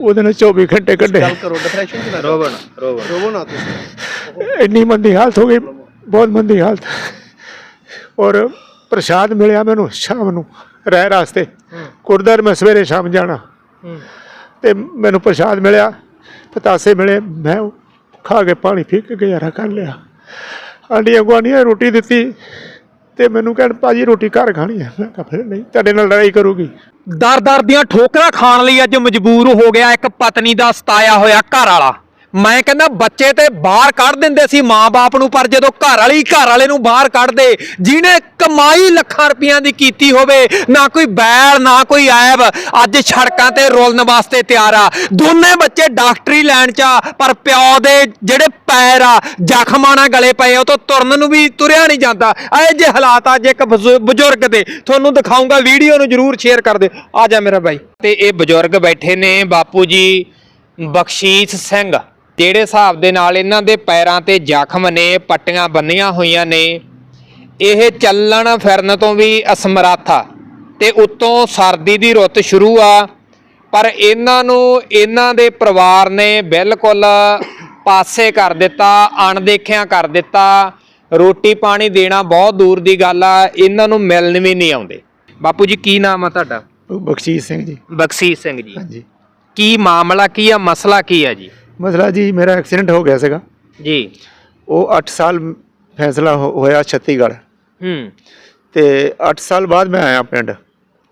ਉਹਦੇ ਨਾਲ 24 ਘੰਟੇ ਕੱਢੇ। ਗੱਲ ਕਰੋ ਡਿਪਰੈਸ਼ਨ ਚ ਨਾ ਰੋਵੋ ਨਾ ਰੋਵੋ ਰੋਵੋ ਨਾ ਤੁਸੀਂ। ਇੰਨੀ ਮੰਦੀ ਹਾਲਤ ਹੋ ਗਈ ਬਹੁਤ ਮੰਦੀ ਹਾਲਤ। ਔਰ ਪ੍ਰਸ਼ਾਦ ਮਿਲਿਆ ਮੈਨੂੰ ਸ਼ਾਮ ਨੂੰ ਰਹਿ ਰਾਸਤੇ। ਗੁਰਦੁਆਰੇ ਮੈਂ ਸਵੇਰੇ ਸ਼ਾਮ ਜਾਣਾ। ਤੇ ਮੈਨੂੰ ਪ੍ਰਸ਼ਾਦ ਮਿਲਿਆ ਪਤਾਸੇ ਮਿਲੇ ਮੈਂ ਖਾ ਕੇ ਪਾਣੀ ਪੀ ਕੇ ਗੁਜ਼ਾਰਾ ਕਰ ਲਿਆ। ਆਂਡੀਆਂ ਗੁਆਂਢੀਆਂ ਰੋਟੀ ਦਿੱਤੀ ਤੇ ਮੈਨੂੰ ਕਹਿਣ, ਭਾਜੀ, ਰੋਟੀ ਘਰ ਖਾਣੀ ਹੈ। ਮੈਂ ਕਿਹਾ, ਫਿਰ ਨਹੀਂ, ਤੁਹਾਡੇ ਨਾਲ ਲੜਾਈ ਕਰੂਗੀ। ਦਰ-ਦਰ ਦੀਆਂ ਠੋਕਰਾਂ ਖਾਣ ਲਈ ਅੱਜ ਮਜਬੂਰ ਹੋ ਗਿਆ ਇੱਕ ਪਤਨੀ ਦਾ ਸਤਾਇਆ ਹੋਇਆ ਘਰ ਵਾਲਾ। ਮੈਂ ਕਹਿੰਦਾ ਬੱਚੇ ਤੇ ਬਾਹਰ ਕੱਢ ਦਿੰਦੇ ਸੀ ਮਾਂ-ਬਾਪ ਨੂੰ, ਪਰ ਜਦੋਂ ਘਰ ਵਾਲੀ ਘਰ ਵਾਲੇ ਨੂੰ ਬਾਹਰ ਕੱਢਦੇ, ਜਿਹਨੇ ਕਮਾਈ ਲੱਖਾਂ ਰੁਪਈਆਂ ਦੀ ਕੀਤੀ ਹੋਵੇ, ਨਾ ਕੋਈ ਬੈਲ, ਨਾ ਕੋਈ ਐਬ, ਅੱਜ ਸੜਕਾਂ ਤੇ ਰੋਲਣ ਵਾਸਤੇ ਤਿਆਰ ਆ। ਦੋਨੇ ਬੱਚੇ ਡਾਕਟਰੀ ਲੈਣ ਚ ਆ, ਪਰ ਪਿਓ ਦੇ ਜਿਹੜੇ ਪੈਰ ਆ, ਜ਼ਖਮਾਂ ਨਾਲ ਗਲੇ ਪਏ ਉਹ ਤੋਂ ਤੁਰਨ ਨੂੰ ਵੀ ਤੁਰਿਆ ਨਹੀਂ ਜਾਂਦਾ। ਇਹ ਜੇ ਹਾਲਾਤ ਆ, ਅੱਜ ਇੱਕ ਬਜ਼ੁ- ਬਜ਼ੁਰਗ ਦੇ। ਤੁਹਾਨੂੰ ਦਿਖਾਉਂਗਾ, ਵੀਡੀਓ ਨੂੰ ਜਰੂਰ ਸ਼ੇਅਰ ਕਰ ਦਿਓ। ਆ ਜਾ ਮੇਰਾ ਬਾਈ। ਤੇ ਇਹ ਬਜ਼ੁਰਗ ਬੈਠੇ ਨੇ, ਬਾਪੂ ਜੀ, ਬਖਸ਼ੀਸ਼ ਸਿੰਘ। ਜਿਹੜੇ ਹਿਸਾਬ ਦੇ ਨਾਲ ਇਹਨਾਂ ਦੇ ਪੈਰਾਂ ਤੇ ਜ਼ਖਮ ਨੇ ਪੱਟੀਆਂ ਬੰਨੀਆਂ ਹੋਈਆਂ ਨੇ ਇਹ ਚੱਲਣ ਫਿਰਨ ਤੋਂ ਵੀ ਅਸਮਰੱਥ ਆ ਤੇ ਉੱਤੋਂ ਸਰਦੀ ਦੀ ਰੁੱਤ ਸ਼ੁਰੂ ਆ ਪਰ ਇਹਨਾਂ ਨੂੰ ਇਹਨਾਂ ਦੇ ਪਰਿਵਾਰ ਨੇ ਬਿਲਕੁਲ ਪਾਸੇ ਕਰ ਦਿੱਤਾ ਅਣਦੇਖਿਆ ਕਰ ਦਿੱਤਾ। ਰੋਟੀ ਪਾਣੀ ਦੇਣਾ ਬਹੁਤ ਦੂਰ ਦੀ ਗੱਲ ਆ ਇਹਨਾਂ ਨੂੰ ਮਿਲਣ ਵੀ ਨਹੀਂ ਆਉਂਦੇ। ਬਾਪੂ ਜੀ ਕੀ ਨਾਮ ਆ ਤੁਹਾਡਾ? ਬਖਸ਼ੀਸ਼ ਸਿੰਘ ਜੀ। ਬਖਸ਼ੀਸ਼ ਸਿੰਘ ਜੀ। ਹਾਂਜੀ। ਕੀ ਮਾਮਲਾ ਕੀ ਆ ਮਸਲਾ ਕੀ ਆ ਜੀ? ਮਸਲਾ ਜੀ ਮੇਰਾ ਐਕਸੀਡੈਂਟ ਹੋ ਗਿਆ ਸੀਗਾ। ਜੀ। ਉਹ 8 ਸਾਲ ਫੈਸਲਾ ਹੋ- ਹੋਇਆ ਛੱਤੀਗੜ੍ਹ ਹੂੰ। ਤੇ 8 ਸਾਲ ਬਾਅਦ ਮੈਂ ਆਇਆ ਪਿੰਡ।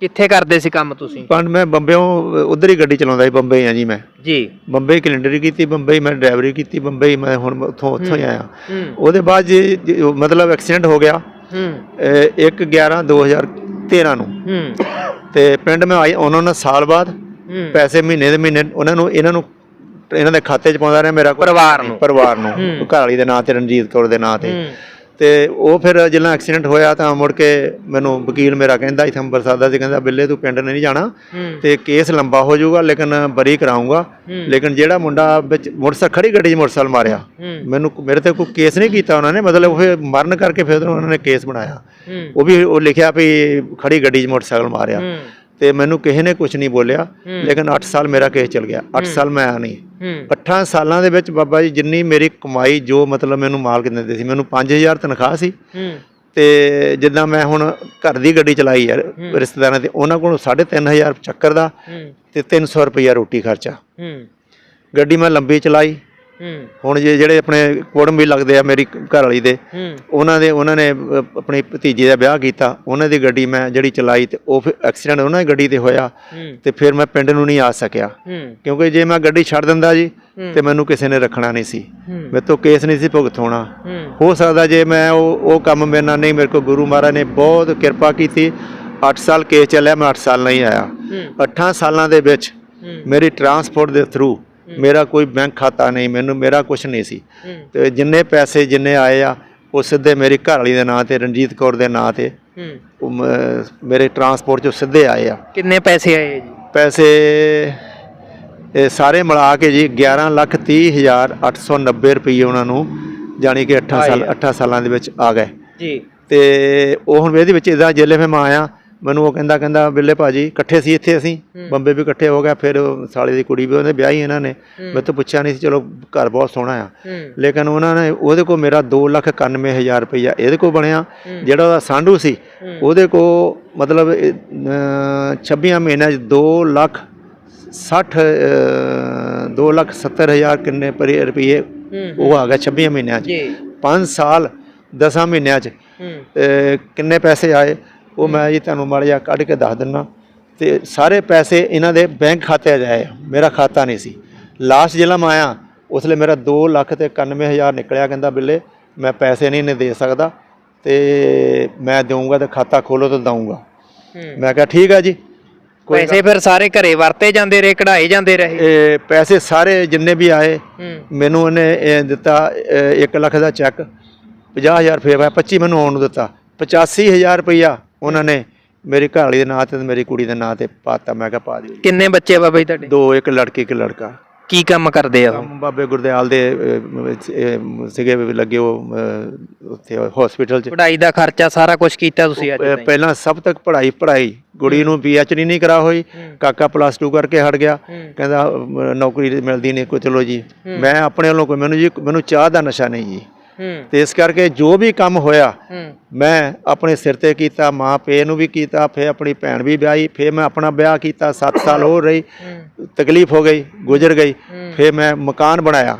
ਕਿੱਥੇ ਕਰਦੇ ਸੀ ਕੰਮ ਤੁਸੀਂ? ਪੰਡ ਮੈਂ ਬੰਬਿਓਂ ਉਧਰ ਹੀ ਗੱਡੀ ਚਲਾਉਂਦਾ ਸੀ ਬੰਬਈ ਆ ਜੀ ਮੈਂ। ਜੀ। ਬੰਬਈ ਕੈਲੰਡਰੀ ਕੀਤੀ ਬੰਬਈ ਮੈਂ ਡਰਾਈਵਰੀ ਕੀਤੀ ਬੰਬਈ ਮੈਂ ਹੁਣ ਉੱਥੋਂ ਉੱਥੋਂ ਹੀ ਆਇਆ। ਹੂੰ। ਉਹਦੇ ਬਾਅਦ ਜੀ ਜੀ ਉਹ ਮਤਲਬ ਐਕਸੀਡੈਂਟ ਹੋ ਗਿਆ। ਹੂੰ। 1 11 2013 ਨੂੰ। ਹੂੰ। ਤੇ ਪਿੰਡ ਮੈਂ ਆਈ ਉਹਨਾਂ ਨੇ ਸਾਲ ਬਾਅਦ। ਹੂੰ। ਪੈਸੇ ਮਹੀਨੇ ਦੇ ਮਹੀਨੇ ਉਹਨਾਂ ਨੂੰ ਇਹਨਾਂ ਨੂੰ ਇਹਨਾਂ ਦੇ ਖਾਤੇ 'ਚ ਪਾਉਂਦਾ ਰਿਹਾ ਮੇਰਾ ਕੋਈ- ਪਰਿਵਾਰ ਨੂੰ। ਪਰਿਵਾਰ ਨੂੰ। ਘਰ ਵਾਲੀ ਦੇ ਨਾਂ ਤੇ ਰਣਜੀਤ ਕੌਰ ਦੇ ਨਾਂ ਤੇ। ਤੇ ਉਹ ਫਿਰ ਜਦੋਂ ਐਕਸੀਡੈਂਟ ਹੋਇਆ ਤਾਂ ਮੁੜ ਕੇ ਮੈਨੂੰ ਵਕੀਲ ਮੇਰਾ ਕਹਿੰਦਾ ਇੱਥੇ ਅੰਬਰਸਰ ਦਾ ਸੀ ਕਹਿੰਦਾ ਬਿੱਲੇ ਤੂੰ ਪਿੰਡ ਨਹੀਂ ਜਾਣਾ। ਤੇ ਕੇਸ ਲੰਬਾ ਹੋ ਜਾਊਗਾ ਲੇਕਿਨ ਬਰੀ ਕਰਾਉਂਗਾ। ਲੇਕਿਨ ਜਿਹੜਾ ਮੁੰਡਾ ਵਿੱਚ ਮੋਟਰਸਾਈਕਲ ਖੜੀ ਗੱਡੀ 'ਚ ਮੋਟਰਸਾਈਕਲ ਮਾਰਿਆ ਮੈਨੂੰ ਮੇਰੇ ਤੇ ਕੋਈ ਕੇਸ ਨਹੀਂ ਕੀਤਾ ਉਹਨਾਂ ਨੇ। ਮਤਲਬ ਉਹ ਮਰਨ ਕਰਕੇ ਫਿਰ ਉਹਨਾਂ ਨੇ ਕੇਸ ਬਣਾਇਆ। ਉਹ ਵੀ ਉਹ ਲਿਖਿਆ ਵੀ ਖੜੀ ਗੱਡੀ 'ਚ ਮੋਟਰਸਾਈਕਲ ਮਾਰਿਆ। ਤੇ ਮੈਨੂੰ ਕਿਸੇ ਨੇ ਕੁਝ ਨਹੀਂ ਬੋਲਿਆ। ਹੂੰ। ਲੇਕਿਨ 8 ਸਾਲ ਮੇਰਾ ਕੇਸ ਚੱਲ ਗਿਆ। 8 ਸਾਲ ਮੈਂ ਆਇਆ ਨਹੀਂ। ਹੂੰ। 8 ਸਾਲਾਂ ਦੇ ਵਿੱਚ ਬਾਬਾ ਜੀ ਜਿੰਨੀ ਮੇਰੀ ਕਮਾਈ ਜੋ ਮਤਲਬ ਮੈਨੂੰ ਮਾਲਕ ਦਿੰਦੇ ਸੀ ਮੈਨੂੰ 5000 ਤਨਖਾਹ ਸੀ। ਹੂੰ। ਤੇ ਜਿੱਦਾਂ ਮੈਂ ਹੁਣ ਘਰ ਦੀ ਗੱਡੀ ਚਲਾਈ ਯਾਰ ਰਿਸ਼ਤੇਦਾਰਾਂ ਤੇ ਉਹਨਾਂ ਕੋਲੋਂ 3500 ਚੱਕਰ ਦਾ ਹੂੰ। ਤੇ 300 ਰੁਪਈਆ ਰੋਟੀ ਖਰਚਾ। ਹੂੰ। ਗੱਡੀ ਮੈਂ ਲੰਬੀ ਚਲਾਈ। ਹੂੰ ਹੁਣ ਜੇ ਜਿਹੜੇ ਆਪਣੇ ਕੁੜਮ ਵੀ ਲੱਗਦੇ ਆ ਮੇਰੀ ਘਰ ਵਾਲੀ ਦੇ ਉਹਨਾਂ ਦੇ ਉਹਨਾਂ ਨੇ ਆਪਣੀ ਭਤੀਜੇ ਦਾ ਵਿਆਹ ਕੀਤਾ ਉਹਨਾਂ ਦੀ ਗੱਡੀ ਮੈਂ ਜਿਹੜੀ ਚਲਾਈ ਤੇ ਉਹ ਫਿਰ ਐਕਸੀਡੈਂਟ ਉਹਨਾਂ ਦੀ ਗੱਡੀ ਤੇ ਹੋਇਆ ਤੇ ਫਿਰ ਮੈਂ ਪਿੰਡ ਨੂੰ ਨਹੀਂ ਆ ਸਕਿਆ। ਕਿਉਂਕਿ ਜੇ ਮੈਂ ਗੱਡੀ ਛੱਡ ਦਿੰਦਾ ਜੀ ਤੇ ਮੈਨੂੰ ਕਿਸੇ ਨੇ ਰੱਖਣਾ ਨਹੀਂ ਸੀ। ਮੇਰੇ ਤੋਂ ਕੇਸ ਨਹੀਂ ਸੀ ਭੁਗਤ ਹੋਣਾ। ਹੂੰ। ਸਕਦਾ ਜੇ ਮੈਂ ਉਹ ਉਹ ਕੰਮ ਮੇਰੇ ਨਾਲ ਨਹੀਂ ਮੇਰੇ ਕੋਲ ਗੁਰੂ ਮਹਾਰਾਜ ਨੇ ਬਹੁਤ ਕਿਰਪਾ ਕੀਤੀ। 8 ਸਾਲ ਕੇਸ ਚੱਲਿਆ ਮੈਂ 8 ਸਾਲ ਨਹੀਂ ਆਇਆ। ਹੂੰ। 8 ਸਾਲਾਂ ਦੇ ਵਿੱਚ ਮੇਰੀ ਟਰਾਂਸਪੋਰਟ ਦੇ ਥਰੂ ਮੇਰਾ ਕੋਈ ਬੈਂਕ ਖਾਤਾ ਨਹੀਂ ਮੈਨੂੰ ਮੇਰਾ ਕੁਝ ਨਹੀਂ ਸੀ। ਤੇ ਜਿੰਨੇ ਪੈਸੇ ਜਿੰਨੇ ਆਏ ਆ ਉਹ ਸਿੱਧੇ ਮੇਰੀ ਘਰਵਾਲੀ ਦੇ ਨਾਂ ਤੇ ਰਣਜੀਤ ਕੌਰ ਦੇ ਨਾਂ ਤੇ ਮੇਰੇ ਟਰਾਂਸਪੋਰਟ ਚੋਂ ਸਿੱਧੇ ਆਏ ਆ। ਕਿੰਨੇ ਪੈਸੇ ਆਏ ਜੀ? ਪੈਸੇ ਇਹ ਸਾਰੇ ਮਿਲਾ ਕੇ ਜੀ 11 ਲੱਖ 30 ਹਜ਼ਾਰ 890 ਰੁਪਏ ਉਹਨਾਂ ਨੂੰ ਜਾਣੀ ਕਿ 8 ਸਾਲ 8 ਸਾਲਾਂ ਦੇ ਵਿੱਚ ਆ ਗਏ। ਜੀ। ਤੇ ਉਹ ਹੁਣ ਇਹਦੇ ਵਿੱਚ ਇਦਾਂ ਜੇਲੇ ਮੈਂ ਆਇਆ ਮੈਨੂੰ ਉਹ ਕਹਿੰਦਾ ਕਹਿੰਦਾ ਬਿੱਲੇ ਭਾਜੀ ਇਕੱਠੇ ਸੀ ਇੱਥੇ ਅਸੀਂ। ਬੰਬੇ ਵੀ ਇਕੱਠੇ ਹੋ ਗਏ ਫਿਰ ਸਾਲੇ ਦੀ ਕੁੜੀ ਵੀ ਉਹਨੇ ਵਿਆਹੀ ਇਹਨਾਂ ਨੇ। ਮੈਂ ਤਾਂ ਪੁੱਛਿਆ ਨਹੀਂ ਸੀ ਚਲੋ ਘਰ ਬਹੁਤ ਸੋਹਣਾ ਆ। ਲੇਕਿਨ ਉਹਨਾਂ ਨੇ ਉਹਦੇ ਕੋਲ ਮੇਰਾ 291000 ਰੁਪਈਆ ਇਹਦੇ ਕੋਲ ਬਣਿਆ। ਜਿਹੜਾ ਉਹਦਾ ਸਾਂਢੂ ਸੀ ਉਹਦੇ ਕੋਲ ਮਤਲਬ 26 ਮਹੀਨਿਆਂ 'ਚ 2 ਲੱਖ 60 2 ਲੱਖ 70 ਹਜ਼ਾਰ ਕਿੰਨੇ ਪਰੀ- ਰੁਪਈਏ ਉਹ ਆ ਗਿਆ 26 ਮਹੀਨਿਆਂ 'ਚ। ਜੀ। 5 ਸਾਲ 10 ਮਹੀਨਿਆਂ 'ਚ ਕਿੰਨੇ ਪੈਸੇ ਆਏ? ਉਹ ਮੈਂ ਜੀ ਤੁਹਾਨੂੰ ਮਾੜਾ ਜਿਹਾ ਕੱਢ ਕੇ ਦੱਸ ਦਿੰਨਾ। ਤੇ ਸਾਰੇ ਪੈਸੇ ਇਹਨਾਂ ਦੇ ਬੈਂਕ ਖਾਤੇ ਆਏ ਮੇਰਾ ਖਾਤਾ ਨਹੀਂ ਸੀ। ਲਾਸਟ ਜਿਹੜਾ ਮੈਂ ਆਇਆ ਉਸ ਲਈ ਮੇਰਾ 2 ਲੱਖ ਤੇ 91000 ਨਿਕਲਿਆ ਕਹਿੰਦਾ ਬਿੱਲੇ ਮੈਂ ਪੈਸੇ ਨਹੀਂ ਨੇ ਦੇ ਸਕਦਾ ਤੇ ਮੈਂ ਦੇਵਾਂਗਾ ਤੇ ਖਾਤਾ ਖੋਲੋ ਤਾਂ ਦਊਂਗਾ। ਮੈਂ ਕਿਹਾ ਠੀਕ ਹੈ ਜੀ। ਪੈਸੇ ਫਿਰ ਸਾਰੇ ਘਰੇ ਵਰਤੇ ਜਾਂਦੇ ਰਹੇ ਕਢਾਏ ਜਾਂਦੇ ਰਹੇ? ਇਹ ਪੈਸੇ ਸਾਰੇ ਜਿੰਨੇ ਵੀ ਆਏ ਮੈਨੂੰ ਉਹਨੇ ਦਿੱਤਾ 1 ਲੱਖ ਦਾ ਚੈੱਕ 50000 ਫੇਰ ਆਇਆ 25 ਮੈਨੂੰ ਆਉਣ ਨੂੰ ਦਿੱਤਾ 85000 ਰੁਪਈਆ ਉਹਨਾਂ ਨੇ ਮੇਰੀ ਘਰਵਾਲੀ ਦੇ ਨਾਂ ਤੇ ਤੇ ਮੇਰੀ ਕੁੜੀ ਦੇ ਨਾਂ ਤੇ ਪਾਤਾ ਮੈਂ ਕਿਹਾ ਪਾ ਦਿਓ ਕਿੰਨੇ ਬੱਚੇ ਆ ਬਾਬਾ ਜੀ ਤੁਹਾਡੇ? ਦੋ ਇੱਕ ਲੜਕੀ ਇੱਕ ਲੜਕਾ। ਕੀ ਕੰਮ ਕਰਦੇ ਆ ਉਹ? ਕੰਮ ਬਾਬੇ ਗੁਰਦਿਆਲ ਦੇ ਅਹ, ਅਹ, ਸੀਗੇ ਵੀ ਲੱਗੇ ਉਹ ਅਹ, ਉੱਥੇ ਹਸਪੀਟਲ 'ਚ। ਪੜ੍ਹਾਈ ਦਾ ਖਰਚਾ ਸਾਰਾ ਕੁਝ ਕੀਤਾ ਤੁਸੀਂ ਅੱਜ ਅਹ, ਤਾਈਂ? ਪਹਿਲਾਂ ਸਭ ਤੱਕ ਪੜ੍ਹਾਈ ਪੜ੍ਹਾਈ। ਕੁੜੀ ਨੂੰ ਪੀਐਚਡੀ ਨਹੀਂ ਕਰਾ ਹੋਈ। ਕਾਕਾ ਪਲੱਸ 2 ਕਰਕੇ ਹਟ ਗਿਆ। ਕਹਿੰਦਾ ਨੌਕਰੀ ਮਿਲਦੀ ਨਹੀਂ ਕੋਈ ਚਲੋ ਜੀ। ਮੈਂ ਆਪਣੇ ਵੱਲੋਂ ਕੋਈ ਮੈਨੂੰ ਜੀ ਮੈਨੂੰ ਚਾਹ ਦਾ ਨਸ਼ਾ ਨਹੀਂ ਜੀ। ਤੇ ਇਸ ਕਰਕੇ ਜੋ ਵੀ ਕੰਮ ਹੋਇਆ ਮੈਂ ਆਪਣੇ ਸਿਰ ਤੇ ਕੀਤਾ ਮਾਂ ਪੇ ਨੂੰ ਵੀ ਕੀਤਾ ਫਿਰ ਆਪਣੀ ਭੈਣ ਵੀ ਵਿਆਹੀ ਫਿਰ ਮੈਂ ਆਪਣਾ ਵਿਆਹ ਕੀਤਾ 7 ਸਾਲ ਹੋ ਰਹੀ ਤਕਲੀਫ ਹੋ ਗਈ ਗੁਜ਼ਰ ਗਈ ਫਿਰ ਮੈਂ ਮਕਾਨ ਬਣਾਇਆ।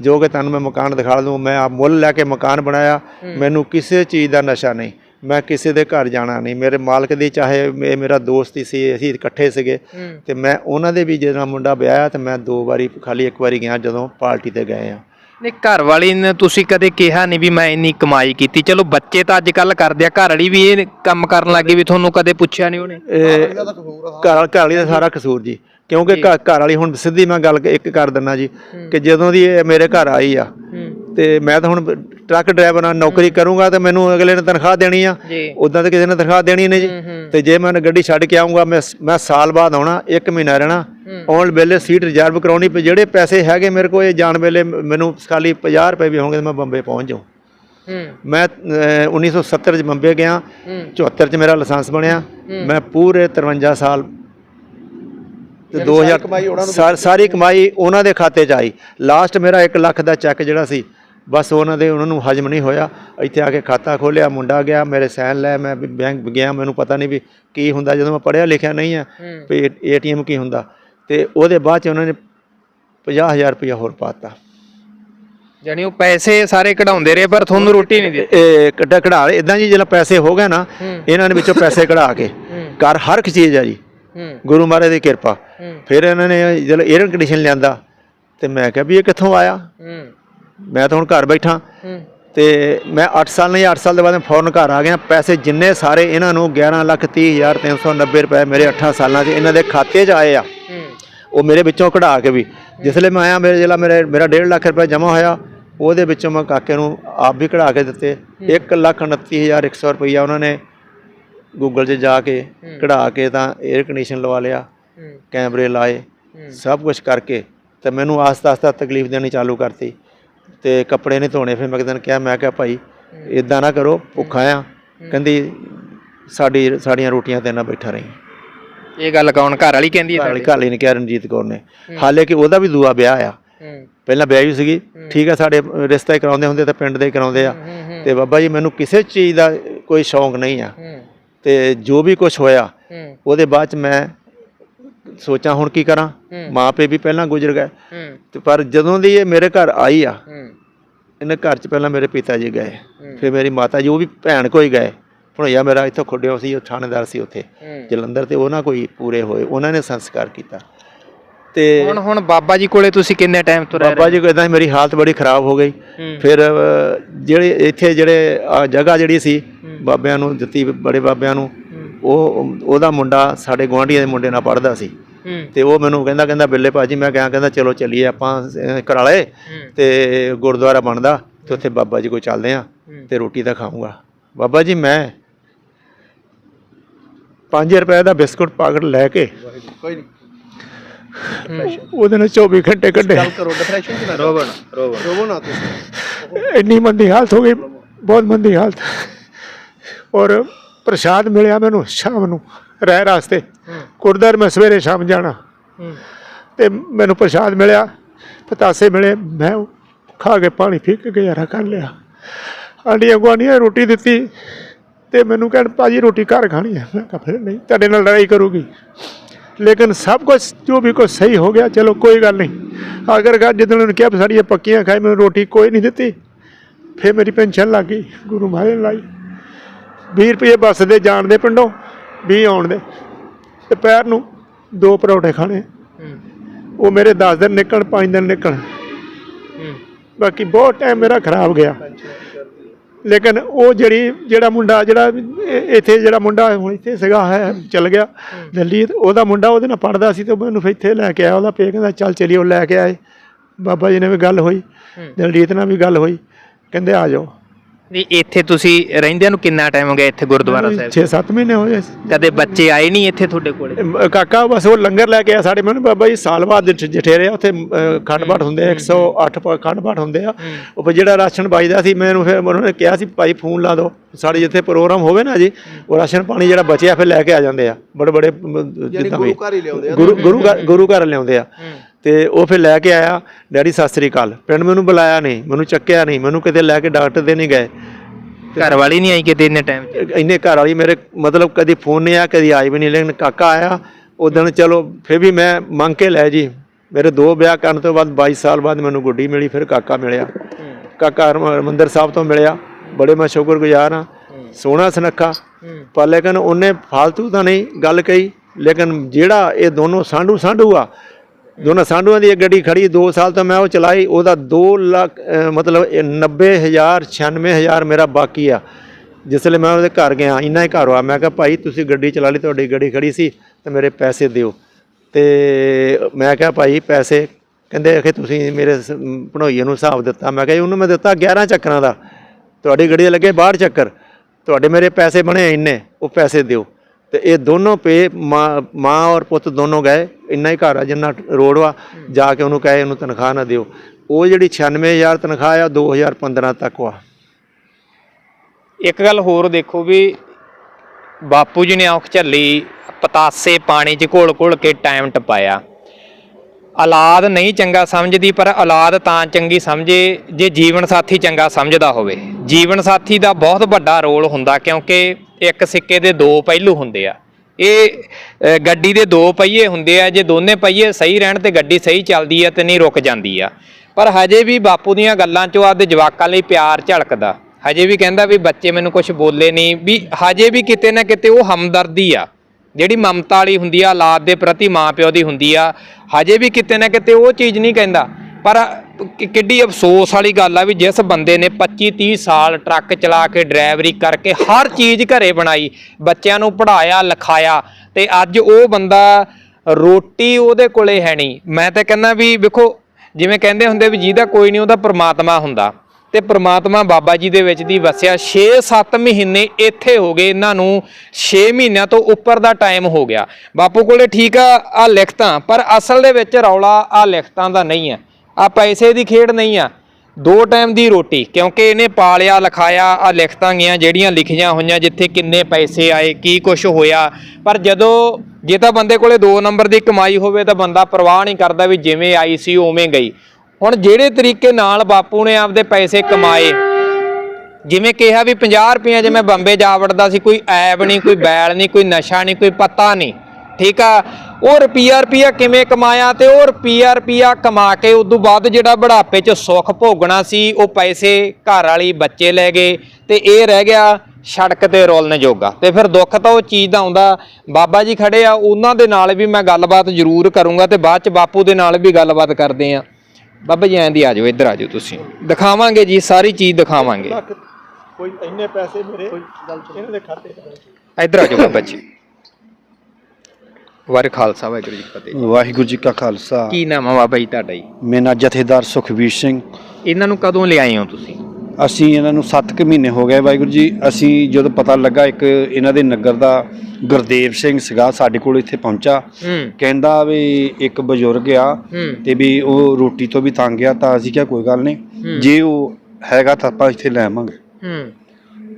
ਜੋ ਕਿ ਤੁਹਾਨੂੰ ਮੈਂ ਮਕਾਨ ਦਿਖਾ ਦੂੰ ਮੈਂ ਆ ਮੁੱਲ ਲੈ ਕੇ ਮਕਾਨ ਬਣਾਇਆ ਮੈਨੂੰ ਕਿਸੇ ਚੀਜ਼ ਦਾ ਨਸ਼ਾ ਨਹੀਂ ਮੈਂ ਕਿਸੇ ਦੇ ਘਰ ਜਾਣਾ ਨਹੀਂ ਮੇਰੇ ਮਾਲਕ ਦੀ ਚਾਹੇ ਇਹ ਮੇਰਾ ਦੋਸਤ ਹੀ ਸੀ ਅਸੀਂ ਇਕੱਠੇ ਸੀਗੇ ਤੇ ਮੈਂ ਉਹਨਾਂ ਦੇ ਵੀ ਜਦੋਂ ਮੁੰਡਾ ਵਿਆਹਿਆ ਤੇ ਮੈਂ ਦੋ ਵਾਰੀ ਖਾਲੀ ਇੱਕ ਵਾਰੀ ਗਿਆ ਜਦੋਂ ਪਾਰਟੀ ਤੇ ਗਏ ਆ। ਨਹੀਂ ਘਰ ਵਾਲੀ ਨੇ ਤੁਸੀਂ ਕਦੇ ਕਿਹਾ ਨਹੀਂ ਵੀ ਮੈਂ ਇੰਨੀ ਕਮਾਈ ਕੀਤੀ? ਚਲੋ ਬੱਚੇ ਤਾਂ ਅੱਜ ਕੱਲ ਕਰਦੇ ਆ ਘਰ ਵਾਲੀ ਵੀ ਇਹ ਕੰਮ ਕਰਨ ਲੱਗੀ ਵੀ ਤੁਹਾਨੂੰ ਕਦੇ ਪੁੱਛਿਆ ਨਹੀਂ ਉਹਨੇ? ਇਹ ਘਰ ਘਰ ਵਾਲੀ ਦਾ ਸਾਰਾ ਕਸੂਰ ਜੀ। ਕਿਉਂਕਿ ਘਰ ਘਰ ਵਾਲੀ ਹੁਣ ਸਿੱਧੀ ਮੈਂ ਗੱਲ ਇੱਕ ਕਰ ਦਿੰਨਾ ਜੀ ਕਿ ਜਦੋਂ ਦੀ ਇਹ ਮੇਰੇ ਘਰ ਆਈ ਆ ਤੇ ਮੈਂ ਤਾਂ ਹੁਣ ਟਰੱਕ ਡਰਾਈਵਰ ਨਾਲ ਨੌਕਰੀ ਕਰੂੰਗਾ ਤੇ ਮੈਨੂੰ ਅਗਲੇ ਨੇ ਤਨਖਾਹ ਦੇਣੀ ਆ। ਉਦਾਂ ਤਾਂ ਕਿਸੇ ਨੇ ਤਨਖਾਹ ਦੇਣੀ ਨਹੀਂ ਜੀ। ਤੇ ਜੇ ਮੈਂ ਗੱਡੀ ਛੱਡ ਕੇ ਆਉਂਗਾ ਮੈਂ ਮੈਂ ਸਾਲ ਬਾਅਦ ਆਉਣਾ 1 ਮਹੀਨਾ ਰਹਿਣਾ। ਆਉਣ ਵੇਲੇ ਸੀਟ ਰਿਜ਼ਰਵ ਕਰਾਉਣੀ ਪਈ। ਜਿਹੜੇ ਪੈਸੇ ਹੈਗੇ ਮੇਰੇ ਕੋਲ ਇਹ ਜਾਣ ਵੇਲੇ ਮੈਨੂੰ ਖਾਲੀ 50 ਰੁਪਏ ਵੀ ਹੋਣਗੇ ਤੇ ਮੈਂ ਬੰਬੇ ਪਹੁੰਚ ਜਾਉਂ ਮੈਂ ਅਹ, 1970 ਚ ਬੰਬੇ ਗਿਆ। 74 ਚ ਮੇਰਾ ਲਾਇਸੈਂਸ ਬਣਿਆ। ਮੈਂ ਪੂਰੇ 53 ਸਾਲ ਤੇ 2000 ਸਾਰ- ਸਾਰੀ ਕਮਾਈ ਉਹਨਾਂ ਦੇ ਖਾਤੇ 'ਚ ਆਈ। ਲਾਸਟ ਮੇਰਾ 1 ਲੱਖ ਦਾ ਚੈੱਕ ਜਿਹੜਾ ਸੀ ਬਸ ਉਹਨਾਂ ਦੇ ਉਹਨਾਂ ਨੂੰ ਹਜਮ ਨਹੀਂ ਹੋਇਆ। ਇੱਥੇ ਆ ਕੇ ਖਾਤਾ ਖੋਲਿਆ ਮੁੰਡਾ ਗਿਆ ਮੇਰੇ ਸਾਈਨ ਲੈ ਮੈਂ ਵੀ ਬੈਂਕ ਗਿਆ ਮੈਨੂੰ ਪਤਾ ਨਹੀਂ ਵੀ ਕੀ ਹੁੰਦਾ ਜਦੋਂ ਮੈਂ ਪੜਿਆ ਲਿਖਿਆ ਨਹੀਂ ਆ ਵੀ ਏਟੀਐਮ ਕੀ ਹੁੰਦਾ। ਤੇ ਉਹਦੇ ਬਾਅਦ ਚ ਉਹਨਾਂ ਨੇ 50000 ਰੁਪਇਆ ਹੋਰ ਪਾਤਾ ਜਾਨੀ ਉਹ ਪੈਸੇ ਸਾਰੇ ਕਢਾਉਂਦੇ ਰਹੇ ਪਰ ਤੁਹਾਨੂੰ ਰੋਟੀ ਨਹੀਂ ਦਿੱਤੀ। ਇਹ ਕੱਢਾ ਕਢਾ ਇਦਾਂ ਜੀ ਜਦੋਂ ਪੈਸੇ ਹੋ ਗਏ ਨਾ ਇਹਨਾਂ ਨੇ ਵਿੱਚੋਂ ਪੈਸੇ ਕਢਾ ਕੇ। ਘਰ ਹਰ ਇੱਕ ਚੀਜ਼ ਆ ਜੀ। ਗੁਰੂ ਮਹਾਰਾਜ ਦੀ ਕਿਰਪਾ। ਫਿਰ ਇਹਨਾਂ ਨੇ ਜਦੋਂ 에ਅਰ ਕੰਡੀਸ਼ਨ ਲਿਆਂਦਾ ਤੇ ਮੈਂ ਕਿਹਾ ਵੀ ਇਹ ਕਿੱਥੋਂ ਆਇਆ? ਮੈਂ ਤਾਂ ਹੁਣ ਘਰ ਬੈਠਾ। ਤੇ ਮੈਂ 8 ਸਾਲ ਨਹੀਂ 8 ਸਾਲ ਦੇ ਬਾਅਦ ਮੈਂ ਫੌਰਨ ਘਰ ਆ ਗਿਆ। ਪੈਸੇ ਜਿੰਨੇ ਸਾਰੇ ਇਹਨਾਂ ਨੂੰ 11 ਲੱਖ 30 ਹਜ਼ਾਰ 390 ਰੁਪਏ ਮੇਰੇ 8 ਸਾਲਾਂ 'ਚ ਇਹਨਾਂ ਦੇ ਖਾਤੇ 'ਚ ਆਏ ਆ। ਉਹ ਮੇਰੇ ਵਿੱਚੋਂ ਕਢਾ ਕੇ ਵੀ। ਜਿਸਲੇ ਮੈਂ ਆਇਆ ਮੇਰੇ ਜਿਹੜਾ ਮੇਰੇ ਮੇਰਾ 1.5 ਲੱਖ ਰੁਪਏ ਜਮ੍ਹਾਂ ਹੋਇਆ ਉਹਦੇ ਵਿੱਚੋਂ ਮੈਂ ਕਾਕੇ ਨੂੰ ਆਪ ਵੀ ਕਢਾ ਕੇ ਦਿੱਤੇ। 1 ਲੱਖ 29100 ਰੁਪਈਆ ਉਹਨਾਂ ਨੇ ਗੂਗਲ 'ਚ ਜਾ ਕੇ ਕਢਾ ਕੇ ਤਾਂ 에ਅਰ ਕੰਡੀਸ਼ਨ ਲਵਾ ਲਿਆ ਕੈਮਰੇ ਲਾਏ ਸਭ ਕੁਝ ਕਰਕੇ ਤੇ ਮੈਨੂੰ ਆਸਤਾ ਆਸਤਾ ਤਕਲੀਫ ਦੇਣੀ ਚਾਲੂ ਕਰਤੀ। ਤੇ ਕੱਪੜੇ ਨਹੀਂ ਧੋਣੇ। ਫਿਰ ਮੈਂ ਇੱਕ ਦਿਨ ਕਿਹਾ ਮੈਂ ਕਿਹਾ ਭਾਈ ਇਦਾਂ ਨਾ ਕਰੋ ਭੁੱਖਾ ਆ। ਕਹਿੰਦੀ ਸਾਡੀ ਸਾਡੀਆਂ ਰੋਟੀਆਂ ਤੇ ਨਾ ਬੈਠਾ ਰਹੀ ਇਹ ਗੱਲ ਕੌਣ? ਘਰ ਵਾਲੀ ਕਹਿੰਦੀ ਹੈ ਘਰ ਵਾਲੀ ਘਰ ਵਾਲੀ ਨੇ ਕਿਹਾ ਰਣਜੀਤ ਕੌਰ ਨੇ। ਹਾਲੇ ਕਿ ਉਹਦਾ ਵੀ ਦੂਆ ਵਿਆਹ ਆ। ਹੂੰ। ਪਹਿਲਾਂ ਵਿਆਹੀ ਸੀਗੀ। ਠੀਕ ਆ ਸਾਡੇ ਰਿਸ਼ਤਾ ਹੀ ਕਰਾਉਂਦੇ ਹੁੰਦੇ ਤਾਂ ਪਿੰਡ ਦੇ ਹੀ ਕਰਾਉਂਦੇ ਆ। ਤੇ ਬਾਬਾ ਜੀ ਮੈਨੂੰ ਕਿਸੇ ਚੀਜ਼ ਦਾ ਕੋਈ ਸ਼ੌਂਕ ਨਹੀਂ ਆ। ਹੂੰ। ਤੇ ਜੋ ਵੀ ਕੁਝ ਹੋਇਆ ਹੂੰ। ਉਹਦੇ ਬਾਅਦ ਚ ਮੈਂ ਸੋਚਾਂ ਹੁਣ ਕੀ ਕਰਾਂ? ਮਾਂ ਪੇ ਵੀ ਪਹਿਲਾਂ ਗੁਜ਼ਰ ਗਏ। ਤੇ ਪਰ ਜਦੋਂ ਦੀ ਇਹ ਮੇਰੇ ਘਰ ਆਈ ਆ ਇਹਨੇ ਘਰ ਚ ਪਹਿਲਾਂ ਮੇਰੇ ਪਿਤਾ ਜੀ ਗਏ। ਫਿਰ ਮੇਰੀ ਮਾਤਾ ਜੀ ਉਹ ਵੀ ਭੈਣ ਕੋਈ ਗਏ। ਭਣੋਈਆ ਮੇਰਾ ਇੱਥੋਂ ਖੁੱਡਿਓ ਸੀ ਉਹ ਥਾਣੇਦਾਰ ਸੀ ਉੱਥੇ। ਜਲੰਧਰ ਤੇ ਉਹਨਾਂ ਕੋਈ ਪੂਰੇ ਹੋਏ ਉਹਨਾਂ ਨੇ ਸੰਸਕਾਰ ਕੀਤਾ। ਤੇ ਹੁਣ ਹੁਣ ਬਾਬਾ ਜੀ ਕੋਲੇ ਤੁਸੀਂ ਕਿੰਨੇ ਟਾਈਮ ਤੋਂ ਰਹਿ ਬਾਬਾ ਜੀ ਕੋ ਇਦਾਂ ਮੇਰੀ ਹਾਲਤ ਬੜੀ ਖਰਾਬ ਹੋ ਗਈ। ਫਿਰ ਜਿਹੜੇ ਇੱਥੇ ਜਿਹੜੇ ਜਗ੍ਹਾ ਜਿਹੜੀ ਸੀ ਬਾਬਿਆਂ ਨੂੰ ਦਿੱਤੀ ਬੜੇ ਬਾਬਿਆਂ ਨੂੰ ਉਹ ਉਹਦਾ ਮੁੰਡਾ ਸਾਡੇ ਗੁਆਂਢੀਆਂ ਦੇ ਮੁੰਡੇ ਨਾਲ ਪੜਦਾ ਸੀ। ਤੇ ਉਹ ਮੈਨੂੰ ਕਹਿੰਦਾ ਕਹਿੰਦਾ ਬਿੱਲੇ ਭਾਜੀ ਮੈਂ ਕਿਹਾ ਕਹਿੰਦਾ ਚਲੋ ਚੱਲੀਏ ਆਪਾਂ ਕਰਾਲੇ ਤੇ ਗੁਰਦੁਆਰਾ ਬਣਦਾ ਤੇ ਉੱਥੇ ਬਾਬਾ ਜੀ ਕੋਲ ਚੱਲਦੇ ਆ ਤੇ ਰੋਟੀ ਤਾਂ ਖਾਊਂਗਾ। ਬਾਬਾ ਜੀ ਮੈਂ 5 ਰੁਪਏ ਦਾ ਬਿਸਕੁਟ ਪਾਕਟ ਲੈ ਕੇ ਕੋਈ ਨਹੀਂ ਉਹਦੇ ਨਾਲ 24 ਘੰਟੇ ਕੱਢੇ। ਗੱਲ ਕਰੋ ਡਿਪਰੈਸ਼ਨ ਚ ਨਾ ਰੋਵਣ ਰੋਵਣ। ਰੋਵੋ ਨਾ ਤੁਸੀਂ। ਇੰਨੀ ਮੰਦੀ ਹਾਲਤ ਹੋ ਗਈ ਬਹੁਤ ਮੰਦੀ ਹਾਲਤ। ਔਰ ਪ੍ਰਸ਼ਾਦ ਮਿਲਿਆ ਮੈਨੂੰ ਸ਼ਾਮ ਨੂੰ, ਰਹਿ ਰਾਸਤੇ। ਗੁਰਦੁਆਰੇ ਮੈਂ ਸਵੇਰੇ ਸ਼ਾਮ ਜਾਣਾ। ਹੂੰ ਤੇ ਮੈਨੂੰ ਪ੍ਰਸ਼ਾਦ ਮਿਲਿਆ, ਪਤਾਸੇ ਮਿਲੇ, ਮੈਂ ਉਹ ਖਾ ਕੇ ਪਾਣੀ ਪੀ ਕੇ ਗੁਜ਼ਾਰਾ ਕਰ ਲਿਆ। ਆਂਡੀਆਂ ਗੁਆਂਢੀਆਂ ਰੋਟੀ ਦਿੱਤੀ ਤੇ ਮੈਨੂੰ ਕਹਿਣ, ਭਾਜੀ, ਰੋਟੀ ਘਰ ਖਾਣੀ ਹੈ। ਮੈਂ ਕਿਹਾ, ਫਿਰ ਨਹੀਂ, ਤੁਹਾਡੇ ਨਾਲ ਲੜਾਈ ਕਰੂਗੀ। ਲੇਕਿਨ ਸਭ ਕੁਝ ਜੋ ਵੀ ਕੁਝ ਸਹੀ ਹੋ ਗਿਆ, ਚਲੋ ਕੋਈ ਗੱਲ ਨਹੀਂ। ਅਗਰ ਗਾ ਜਦੋਂ ਉਹਨੇ ਕਿਹਾ ਵੀ ਸਾਡੀਆਂ ਪੱਕੀਆਂ ਖਾਈ, ਮੈਨੂੰ ਰੋਟੀ ਕੋਈ ਨਹੀਂ ਦਿੱਤੀ। ਫਿਰ ਮੇਰੀ ਪੈਨਸ਼ਨ ਲੱਗ ਗਈ, ਗੁਰੂ ਮਹਾਰਾਜ ਨੇ ਲਾਈ। 20 ਰੁਪਏ ਬੱਸ ਦੇ ਜਾਣ ਦੇ ਪਿੰਡੋਂ 20 ਆਉਣ ਦੇ। ਤੇ ਪੈਰ ਨੂੰ ਦੋ ਪਰੌਂਠੇ ਖਾਣੇ। ਉਹ ਮੇਰੇ 10 ਦਿਨ ਨਿਕਲ 5 ਦਿਨ ਨਿਕਲ ਹੂੰ। ਬਾਕੀ ਬਹੁਤ ਟਾਈਮ ਮੇਰਾ ਖਰਾਬ ਗਿਆ। ਲੇਕਿਨ ਉਹ ਜਿਹੜੀ ਜਿਹੜਾ ਮੁੰਡਾ ਜਿਹੜਾ ਇੱਥੇ ਜਿਹੜਾ ਮੁੰਡਾ ਹੁਣ ਇੱਥੇ ਸੀਗਾ ਹੈ ਚਲ ਗਿਆ। ਦਿੱਲੀ ਉਹਦਾ ਮੁੰਡਾ ਉਹਦੇ ਨਾਲ ਪੜਦਾ ਸੀ ਤੇ ਉਹ ਮੈਨੂੰ ਫਿਰ ਇੱਥੇ ਲੈ ਕੇ ਆਇਆ। ਉਹਦਾ ਪੇ ਕਹਿੰਦਾ ਚੱਲ ਚਲੀਏ ਉਹ ਲੈ ਕੇ ਆਏ। ਬਾਬਾ ਜੀ ਨੇ ਵੀ ਗੱਲ ਹੋਈ। ਦਲਜੀਤ ਨਾਲ ਵੀ ਗੱਲ ਹੋਈ। ਕਹਿੰਦੇ ਆ ਜਾਓ। ਨਹੀਂ ਇੱਥੇ ਤੁਸੀਂ ਰਹਿੰਦਿਆਂ ਨੂੰ ਕਿੰਨਾ ਟਾਈਮ ਹੋ ਗਿਆ ਇੱਥੇ ਗੁਰਦੁਆਰਾ ਸਾਹਿਬ? 6-7 ਮਹੀਨੇ ਹੋ ਗਏ। ਕਦੇ ਬੱਚੇ ਆਏ ਨਹੀਂ ਇੱਥੇ ਤੁਹਾਡੇ ਕੋਲੇ? ਅਮ ਕਾਕਾ ਬਸ ਉਹ ਲੰਗਰ ਲੈ ਕੇ ਆ ਸਾਡੇ ਮੈਨੂੰ ਬਾਬਾ ਜੀ ਸਾਲ ਬਾਅਦ ਜਠੇਰੇ ਆ ਉੱਥੇ ਅ, ਅਖੰਡ ਪਾਠ ਹੁੰਦੇ ਆ 108 ਪ- ਅਖੰਡ ਪਾਠ ਹੁੰਦੇ ਆ। ਉਹ ਫਿਰ ਜਿਹੜਾ ਰਾਸ਼ਨ ਬਚਦਾ ਸੀ ਮੈਨੂੰ ਫਿਰ ਉਹਨਾਂ ਨੇ ਕਿਹਾ ਸੀ ਭਾਈ ਫੋਨ ਲਾ ਦਿਓ ਸਾਡੇ ਜਿੱਥੇ ਪ੍ਰੋਗਰਾਮ ਹੋਵੇ ਨਾ ਜੀ ਉਹ ਰਾਸ਼ਨ ਪਾਣੀ ਜਿਹੜਾ ਬਚਿਆ ਫਿਰ ਲੈ ਕੇ ਆ ਜਾਂਦੇ ਆ। ਬੜੇ ਬੜੇ ਜਿੱਦਾਂ ਵੀ ਗੁਰੂ ਘਰ ਹੀ ਲਿਆਉਂਦੇ ਆ ਗੁਰੂ ਗੁਰੂ ਘਰ ਗੁਰੂ ਘਰ ਲਿਆਉਂਦੇ ਆ। ਤੇ ਉਹ ਫਿਰ ਲੈ ਕੇ ਆਇਆ ਡੈਡੀ ਸਤਿ ਸ੍ਰੀ ਅਕਾਲ। ਪਿੰਡ ਮੈਨੂੰ ਬੁਲਾਇਆ ਨਹੀਂ ਮੈਨੂੰ ਚੱਕਿਆ ਨਹੀਂ ਮੈਨੂੰ ਕਿਤੇ ਲੈ ਕੇ ਡਾਕਟਰ ਦੇ ਨਹੀਂ ਗਏ। ਘਰ ਵਾਲੀ ਨਹੀਂ ਆਈ ਕਿਤੇ ਇੰਨੇ ਟਾਈਮ 'ਚ? ਇੰਨੇ ਘਰ ਵਾਲੀ ਮੇਰੇ ਮਤਲਬ ਕਦੀ ਫੋਨ ਨਹੀਂ ਆਇਆ ਕਦੀ ਆਈ ਵੀ ਨਹੀਂ ਲੇਕਿਨ ਕਾਕਾ ਆਇਆ। ਉਹ ਦਿਨ ਚਲੋ ਫਿਰ ਵੀ ਮੈਂ ਮੰਗ ਕੇ ਲੈ ਜੀ। ਮੇਰੇ ਦੋ ਵਿਆਹ ਕਰਨ ਤੋਂ ਬਾਅਦ 22 ਸਾਲ ਬਾਅਦ ਮੈਨੂੰ ਗੁੱਡੀ ਮਿਲੀ ਫਿਰ ਕਾਕਾ ਮਿਲਿਆ। ਕਾਕਾ ਹਰਮ- ਹਰਿਮੰਦਰ ਸਾਹਿਬ ਤੋਂ ਮਿਲਿਆ। ਬੜੇ ਮੈਂ ਸ਼ੁਕਰਗੁਜ਼ਾਰ ਹਾਂ। ਸੋਹਣਾ ਸੁਨੱਖਾ। ਪਰ ਲੇਕਿਨ ਉਹਨੇ ਫालतू ਤਾਂ ਨਹੀਂ ਗੱਲ ਕਹੀ ਲੇਕਿਨ ਜਿਹੜਾ ਇਹ ਦੋਨੋਂ ਸਾਂਢੂ ਸਾਂਢੂ ਆ ਦੋਨਾਂ ਸਾਂਢੂਆਂ ਦੀ ਇੱਕ ਗੱਡੀ ਖੜੀ 2 ਸਾਲ ਤੋਂ ਮੈਂ ਉਹ ਚਲਾਈ ਉਹਦਾ 2 ਲੱਖ ਅਹ ਮਤਲਬ ਇਹ 90000 96000 ਮੇਰਾ ਬਾਕੀ ਆ। ਜਿਸ ਵੇਲੇ ਮੈਂ ਉਹਦੇ ਘਰ ਗਿਆ ਇੰਨਾ ਹੀ ਘਰ ਆ ਮੈਂ ਕਿਹਾ ਭਾਈ ਤੁਸੀਂ ਗੱਡੀ ਚਲਾ ਲਈ ਤੁਹਾਡੀ ਗੱਡੀ ਖੜੀ ਸੀ ਤੇ ਮੇਰੇ ਪੈਸੇ ਦਿਓ। ਤੇ ਮੈਂ ਕਿਹਾ ਭਾਈ ਪੈਸੇ। ਕਹਿੰਦੇ ਕਿ ਤੁਸੀਂ ਮੇਰੇ ਸ- ਭਣੋਈਏ ਨੂੰ ਹਿਸਾਬ ਦਿੱਤਾ। ਮੈਂ ਕਿਹਾ ਜੀ, ਉਹਨੂੰ ਮੈਂ ਦਿੱਤਾ 11 ਚੱਕਰਾਂ ਦਾ। ਤੁਹਾਡੀ ਗੱਡੀ ਦੇ ਲੱਗੇ 62 ਚੱਕਰ। ਤੁਹਾਡੇ ਮੇਰੇ ਪੈਸੇ ਬਣੇ ਇੰਨੇ ਉਹ ਪੈਸੇ ਦਿਓ। ਤੇ ਇਹ ਦੋਨੋਂ ਪੇ ਮਾਂ ਮਾਂ ਔਰ ਪੁੱਤ ਦੋਨੋਂ ਗਏ, ਇੰਨਾ ਹੀ ਘਰ ਆ ਜਿੰਨਾ ਰੋਡ ਵਾ, ਜਾ ਕੇ ਉਹਨੂੰ ਕਹੇ ਇਹਨੂੰ ਤਨਖਾਹ ਨਾ ਦਿਓ। ਉਹ ਜਿਹੜੀ 96000 ਤਨਖਾਹ ਆ 2015 ਤੱਕ ਵਾ। ਇੱਕ ਗੱਲ ਹੋਰ ਦੇਖੋ ਵੀ ਬਾਪੂ ਜੀ ਨੇ ਔਖ ਝੱਲੀ, ਪਤਾਸੇ ਪਾਣੀ 'ਚ ਘੋਲ ਘੋਲ ਕੇ ਟਾਈਮ ਟਪਾਇਆ। ਔਲਾਦ ਨਹੀਂ ਚੰਗਾ ਸਮਝਦੀ, ਪਰ ਔਲਾਦ ਤਾਂ ਚੰਗੀ ਸਮਝੇ, ਜੇ ਜੀਵਨ ਸਾਥੀ ਚੰਗਾ ਸਮਝਦਾ ਹੋਵੇ। ਜੀਵਨ ਸਾਥੀ ਦਾ ਬਹੁਤ ਵੱਡਾ ਰੋਲ ਹੁੰਦਾ, ਕਿਉਂਕਿ ਇੱਕ ਸਿੱਕੇ ਦੇ ਦੋ ਪਹਿਲੂ ਹੁੰਦੇ ਆ। ਇਹ ਗੱਡੀ ਦੇ ਦੋ ਪਹੀਏ ਹੁੰਦੇ ਆ, ਜੇ ਦੋਨੇ ਪਹੀਏ ਸਹੀ ਰਹਿਣ ਤੇ ਗੱਡੀ ਸਹੀ ਚੱਲਦੀ ਆ ਤੇ ਨਹੀਂ ਰੁਕ ਜਾਂਦੀ ਆ। ਪਰ ਹਜੇ ਵੀ ਬਾਪੂ ਦੀਆਂ ਗੱਲਾਂ 'ਚੋਂ ਆਪਦੇ ਜਵਾਕਾਂ ਲਈ ਪਿਆਰ ਝਲਕਦਾ। ਹਜੇ ਵੀ ਕਹਿੰਦਾ ਵੀ ਬੱਚੇ ਮੈਨੂੰ ਕੁਝ ਬੋਲੇ ਨਹੀਂ, ਵੀ ਹਜੇ ਵੀ ਕਿਤੇ ਨਾ ਕਿਤੇ ਉਹ ਹਮਦਰਦੀ ਆ। ਜਿਹੜੀ ਮਮਤਾ ਵਾਲੀ ਹੁੰਦੀ ਆ, ਔਲਾਦ ਦੇ ਪ੍ਰਤੀ ਮਾਂ ਪਿਓ ਦੀ ਹੁੰਦੀ ਆ, ਹਜੇ ਵੀ ਕਿਤੇ ਨਾ ਕਿਤੇ ਉਹ ਚੀਜ਼ ਨਹੀਂ ਕਹਿੰਦਾ। ਪਰ ਕਿ- ਕਿੱਡੀ ਅਫਸੋਸ ਵਾਲੀ ਗੱਲ ਆ ਵੀ ਜਿਸ ਬੰਦੇ ਨੇ 25 30 ਸਾਲ ਟਰੱਕ ਚਲਾ ਕੇ ਡਰਾਈਵਰੀ ਕਰਕੇ ਹਰ ਚੀਜ਼ ਘਰੇ ਬਣਾਈ, ਬੱਚਿਆਂ ਨੂੰ ਪੜ੍ਹਾਇਆ, ਲਿਖਾਇਆ ਤੇ ਅੱਜ ਉਹ ਬੰਦਾ ਰੋਟੀ ਉਹਦੇ ਕੋਲੇ ਹੈ ਨਹੀਂ। ਮੈਂ ਤਾਂ ਕਹਿੰਦਾ ਵੀ ਵੇਖੋ, ਜਿਵੇਂ ਕਹਿੰਦੇ ਹੁੰਦੇ ਵੀ ਜਿਹਦਾ ਕੋਈ ਨਹੀਂ ਉਹਦਾ ਪ੍ਰਮਾਤਮਾ ਹੁੰਦਾ ਤੇ ਪ੍ਰਮਾਤਮਾ ਬਾਬਾ ਜੀ ਦੇ ਵਿੱਚ ਦੀ ਵਸਿਆ 6-7 ਮਹੀਨੇ ਇੱਥੇ ਹੋ ਗਏ, ਇਹਨਾਂ ਨੂੰ 6 ਮਹੀਨਿਆਂ ਤੋਂ ਉੱਪਰ ਦਾ ਟਾਈਮ ਹੋ ਗਿਆ। ਬਾਪੂ ਕੋਲੇ ਠੀਕ ਆ ਆ ਲਿਖਤਾਂ, ਪਰ ਅਸਲ ਦੇ ਵਿੱਚ ਰੌਲਾ ਆ ਲਿਖਤਾਂ ਦਾ ਨਹੀਂ ਹੈ। ਆ ਪੈਸੇ ਦੀ ਖੇਡ ਨਹੀਂ ਆ। ਦੋ ਟਾਈਮ ਦੀ ਰੋਟੀ, ਕਿਉਂਕਿ ਇਹਨੇ ਪਾਲਿਆ, ਲਿਖਾਇਆ ਆ ਲਿਖਤਾਂ ਗਈਆਂ, ਜਿਹੜੀਆਂ ਲਿਖੀਆਂ ਹੋਈਆਂ, ਜਿੱਥੇ ਕਿੰਨੇ ਪੈਸੇ ਆਏ, ਕੀ ਕੁਝ ਹੋਇਆ। ਪਰ ਜਦੋਂ, ਜੇ ਤਾਂ ਬੰਦੇ ਕੋਲੇ 2 ਨੰਬਰ ਦੀ ਕਮਾਈ ਹੋਵੇ, ਤਾਂ ਬੰਦਾ ਪਰਵਾਹ ਨਹੀਂ ਕਰਦਾ ਵੀ ਜਿਵੇਂ ਆਈ ਸੀ, ਉਵੇਂ ਗਈ। ਹੁਣ ਜਿਹੜੇ ਤਰੀਕੇ ਨਾਲ ਬਾਪੂ ਨੇ ਆਪਦੇ ਪੈਸੇ ਕਮਾਏ, ਜਿਵੇਂ ਕਿਹਾ ਵੀ 50 ਰੁਪਈਆ ਜੇ ਮੈਂ ਬੰਬੇ ਜਾ ਵੜਦਾ ਸੀ, ਕੋਈ ਐਬ ਨਹੀਂ, ਕੋਈ ਬੈਲ ਨਹੀਂ, ਕੋਈ ਨਸ਼ਾ ਨਹੀਂ, ਕੋਈ ਪਤਾ ਨਹੀਂ। ਠੀਕ ਆ? ਉਹ ਰੁਪਈਆ ਰੁਪਈਆ ਕਿਵੇਂ ਕਮਾਇਆ ਤੇ ਉਹ ਰੁਪਈਆ ਰੁਪਈਆ ਕਮਾ ਕੇ ਉਦੋਂ ਬਾਅਦ ਜਿਹੜਾ ਬੁਢਾਪੇ 'ਚ ਸੁੱਖ ਭੋਗਣਾ ਸੀ ਉਹ ਪੈਸੇ ਘਰ ਵਾਲੀ ਬੱਚੇ ਲੈ ਗਏ ਤੇ ਇਹ ਰਹਿ ਗਿਆ ਸੜਕ ਤੇ ਰੋਲਣ ਜੋਗਾ। ਤੇ ਫਿਰ ਦੁੱਖ ਤਾਂ ਉਹ ਚੀਜ਼ ਦਾ ਆਉਂਦਾ ਬਾਬਾ ਜੀ ਖੜੇ ਆ ਉਹਨਾਂ ਦੇ ਨਾਲ ਵੀ ਮੈਂ ਗੱਲਬਾਤ ਜ਼ਰੂਰ ਕਰੂੰਗਾ ਤੇ ਬਾਅਦ 'ਚ ਬਾਪੂ ਦੇ ਨਾਲ ਵੀ ਗੱਲਬਾਤ ਕਰਦੇ ਆ। ਬਾਬਾ ਜੀ ਐਂ ਦੀ ਆ ਜਾਓ ਇੱਧਰ ਆ ਜਾਓ ਤੁਸੀਂ। ਦਿਖਾਵਾਂਗੇ ਜੀ ਸਾਰੀ ਚੀਜ਼ ਦਿਖਾਵਾਂਗੇ। ਕੋਈ ਇੰਨੇ ਪੈਸੇ ਮੇਰੇ ਇਹਨਾਂ ਦੇ ਖਾਤੇ ਇੱਧਰ ਆ ਜਾਓ ਬਾਬਾ ਜੀ। ਵਾਹਿਗੁਰੂ ਖਾਲਸਾ ਵਾਹਿਗੁਰੂ ਜੀ ਕੀ ਫਤਿਹ ਵਾਹਿਗੁਰੂ ਜੀ ਕਾ ਖਾਲਸਾ। ਕੀ ਨਾਮ ਆ ਬਾਬਾ ਜੀ ਤੁਹਾਡਾ ਜੀ? ਮੇਰਾ ਜਥੇਦਾਰ ਸੁਖਵੀਰ ਸਿੰਘ। ਇਹਨਾਂ ਨੂੰ ਕਦੋਂ ਲਿਆਏ ਹੋ ਤੁਸੀਂ? ਅਸੀਂ ਇਹਨਾਂ ਨੂੰ 7 ਕੁ ਮਹੀਨੇ ਹੋ ਗਏ ਵਾਹਿਗੁਰੂ ਜੀ। ਅਸੀਂ ਜਦੋਂ ਪਤਾ ਲੱਗਾ ਇੱਕ ਇਹਨਾਂ ਦੇ ਨਗਰ ਦਾ ਗੁਰਦੇਵ ਸਿੰਘ ਸੀਗਾ ਸਾਡੇ ਕੋਲ ਇੱਥੇ ਪਹੁੰਚਾ। ਕਹਿੰਦਾ ਵੀ ਇੱਕ ਬਜ਼ੁਰਗ ਆ ਤੇ ਵੀ ਉਹ ਰੋਟੀ ਤੋਂ ਵੀ ਤੰਗ ਆ ਤਾਂ ਅਸੀਂ ਕਿਹਾ ਕੋਈ ਗੱਲ ਨਹੀਂ। ਜੇ ਉਹ ਹੈਗਾ ਤਾਂ ਆਪਾਂ ਇੱਥੇ ਲੈ ਆਵਾਂਗੇ।